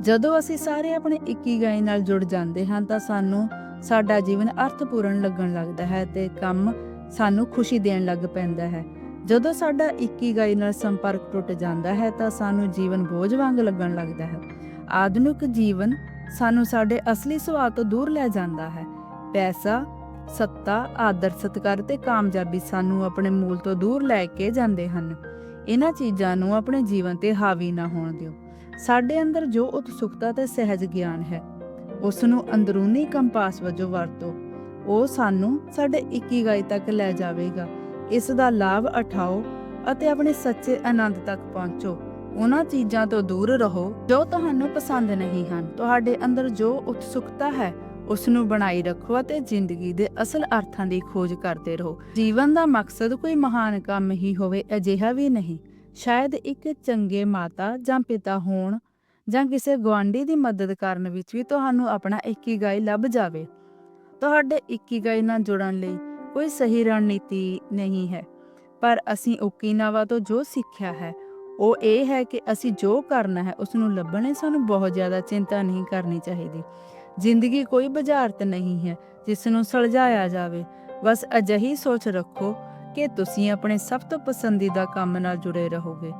ਜਦੋਂ ਅਸੀਂ ਸਾਰੇ ਆਪਣੇ ਇੱਕੀ ਇਕੀਗਈ ਨਾਲ ਜੁੜ ਜਾਂਦੇ ਹਾਂ ਤਾਂ ਸਾਨੂੰ ਸਾਡਾ ਜੀਵਨ ਅਰਥਪੂਰਨ ਲੱਗਣ ਲੱਗਦਾ ਹੈ ਤੇ ਕੰਮ ਸਾਨੂੰ ਖੁਸ਼ੀ ਦੇਣ ਲੱਗ ਪੈਂਦਾ ਹੈ। ਜਦੋਂ ਸਾਡਾ ਇਕੀਗਈ ਨਾਲ ਸੰਪਰਕ ਟੁੱਟ ਜਾਂਦਾ ਹੈ ਤਾਂ ਸਾਨੂੰ ਜੀਵਨ ਬੋਝ ਵਾਂਗ ਲੱਗਣ ਲੱਗਦਾ ਹੈ। ਆਧੁਨਿਕ ਜੀਵਨ ਸਾਨੂੰ ਸਾਡੇ ਅਸਲੀ ਸੁਭਾਅ ਤੋਂ ਦੂਰ ਲੈ ਜਾਂਦਾ ਹੈ। ਪੈਸਾ, ਸੱਤਾ, ਆਦਰ, ਸਤਿਕਾਰ ਤੇ ਕਾਮਯਾਬੀ ਸਾਨੂੰ ਆਪਣੇ ਮੂਲ ਤੋਂ ਦੂਰ ਲੈ ਕੇ ਜਾਂਦੇ ਹਨ। ਇਹਨਾਂ ਚੀਜ਼ਾਂ ਨੂੰ ਆਪਣੇ ਜੀਵਨ ਤੇ ਹਾਵੀ ਨਾ ਹੋਣ ਦਿਓ। ਸਾਡੇ ਅੰਦਰ ਜੋ ਉਤਸੁਕਤਾ ਤੇ ਸਹਿਜ ਗਿਆਨ ਹੈ ਉਸ ਨੂੰ ਅੰਦਰੂਨੀ ਕੰਪਾਸ ਵਜੋਂ ਵਰਤੋ। ਉਹ ਸਾਨੂੰ ਸਾਡੇ ਇਕੀਗਾਈ ਤੱਕ ਲੈ ਜਾਵੇਗਾ। ਇਸ ਦਾ ਲਾਭ ਉਠਾਓ ਅਤੇ ਆਪਣੇ ਸੱਚੇ ਆਨੰਦ ਤੱਕ ਪਹੁੰਚੋ। ਉਹਨਾਂ ਚੀਜ਼ਾਂ ਤੋਂ ਦੂਰ ਰਹੋ ਜੋ ਤੁਹਾਨੂੰ ਪਸੰਦ ਨਹੀਂ ਹਨ। ਤੁਹਾਡੇ ਅੰਦਰ ਜੋ ਉਤਸੁਕਤਾ ਹੈ ਉਸ ਨੂੰ ਬਣਾਈ ਰੱਖੋ ਅਤੇ ਜ਼ਿੰਦਗੀ ਦੇ ਅਸਲ ਅਰਥਾਂ ਦੀ ਖੋਜ ਕਰਦੇ ਰਹੋ। ਜੀਵਨ ਦਾ ਮਕਸਦ ਕੋਈ ਮਹਾਨ ਕੰਮ ਹੀ ਹੋਵੇ ਅਜਿਹਾ ਵੀ ਨਹੀਂ। ਸ਼ਾਇਦ ਇੱਕ ਚੰਗੇ ਮਾਤਾ ਜਾਂ ਪਿਤਾ ਹੋਣ ਜਾਂ ਕਿਸੇ ਗੁਆਂਢੀ ਦੀ ਮਦਦ ਕਰਨ ਵਿੱਚ ਵੀ ਤੁਹਾਨੂੰ ਆਪਣਾ ਇਕੀਗਾਈ ਲੱਭ ਜਾਵੇ। ਤੁਹਾਡੇ ਇਕੀਗਾਈ ਨਾਲ ਜੁੜਨ ਲਈ ਕੋਈ ਸਹੀ ਰਣਨੀਤੀ ਨਹੀਂ ਹੈ, ਪਰ ਅਸੀਂ ਓਕੀਨਾਵਾ ਤੋਂ ਜੋ ਸਿੱਖਿਆ ਹੈ, ਉਹ ਇਹ ਹੈ ਕਿ ਅਸੀਂ ਜੋ ਕਰਨਾ ਹੈ ਉਸ ਨੂੰ ਲੱਭਣ ਲਈ ਸਾਨੂੰ ਬਹੁਤ ਜ਼ਿਆਦਾ ਚਿੰਤਾ ਨਹੀਂ ਕਰਨੀ ਚਾਹੀਦੀ। ਜ਼ਿੰਦਗੀ ਕੋਈ ਬੁਝਾਰਤ ਨਹੀਂ ਹੈ, ਜਿਸ ਨੂੰ ਸੁਲਝਾਇਆ ਜਾਵੇ। ਬਸ ਅਜਿਹੀ ਸੋਚ ਰੱਖੋ ਕਿ ਤੁਸੀਂ ਆਪਣੇ ਸਭ ਤੋਂ ਪਸੰਦੀਦਾ ਕੰਮ ਨਾਲ ਜੁੜੇ ਰਹੋਗੇ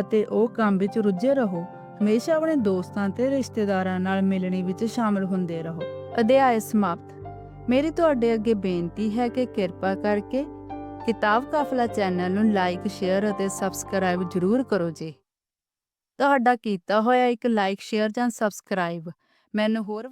ਅਤੇ ਉਹ ਕੰਮ ਵਿੱਚ ਰੁੱਝੇ ਰਹੋ। ਹਮੇਸ਼ਾ ਆਪਣੇ ਦੋਸਤਾਂ ਤੇ ਰਿਸ਼ਤੇਦਾਰਾਂ ਨਾਲ ਮਿਲਣੀ ਵਿੱਚ ਸ਼ਾਮਲ ਹੁੰਦੇ ਰਹੋ। ਅਧਿਆਇ ਸਮਾਪਤ। ਮੇਰੀ ਤੁਹਾਡੇ ਅੱਗੇ ਬੇਨਤੀ ਹੈ ਕਿ ਕਿਰਪਾ ਕਰਕੇ ਕਿਤਾਬ ਕਾਫਲਾ ਚੈਨਲ ਨੂੰ ਲਾਈਕ, ਸ਼ੇਅਰ ਅਤੇ ਸਬਸਕ੍ਰਾਈਬ ਜ਼ਰੂਰ ਕਰੋ ਜੀ। ਤੁਹਾਡਾ ਕੀਤਾ ਹੋਇਆ ਇੱਕ ਲਾਈਕ, ਸ਼ੇਅਰ ਜਾਂ ਸਬਸਕ੍ਰਾਈਬ ਮੈਨੂੰ ਹੋਰ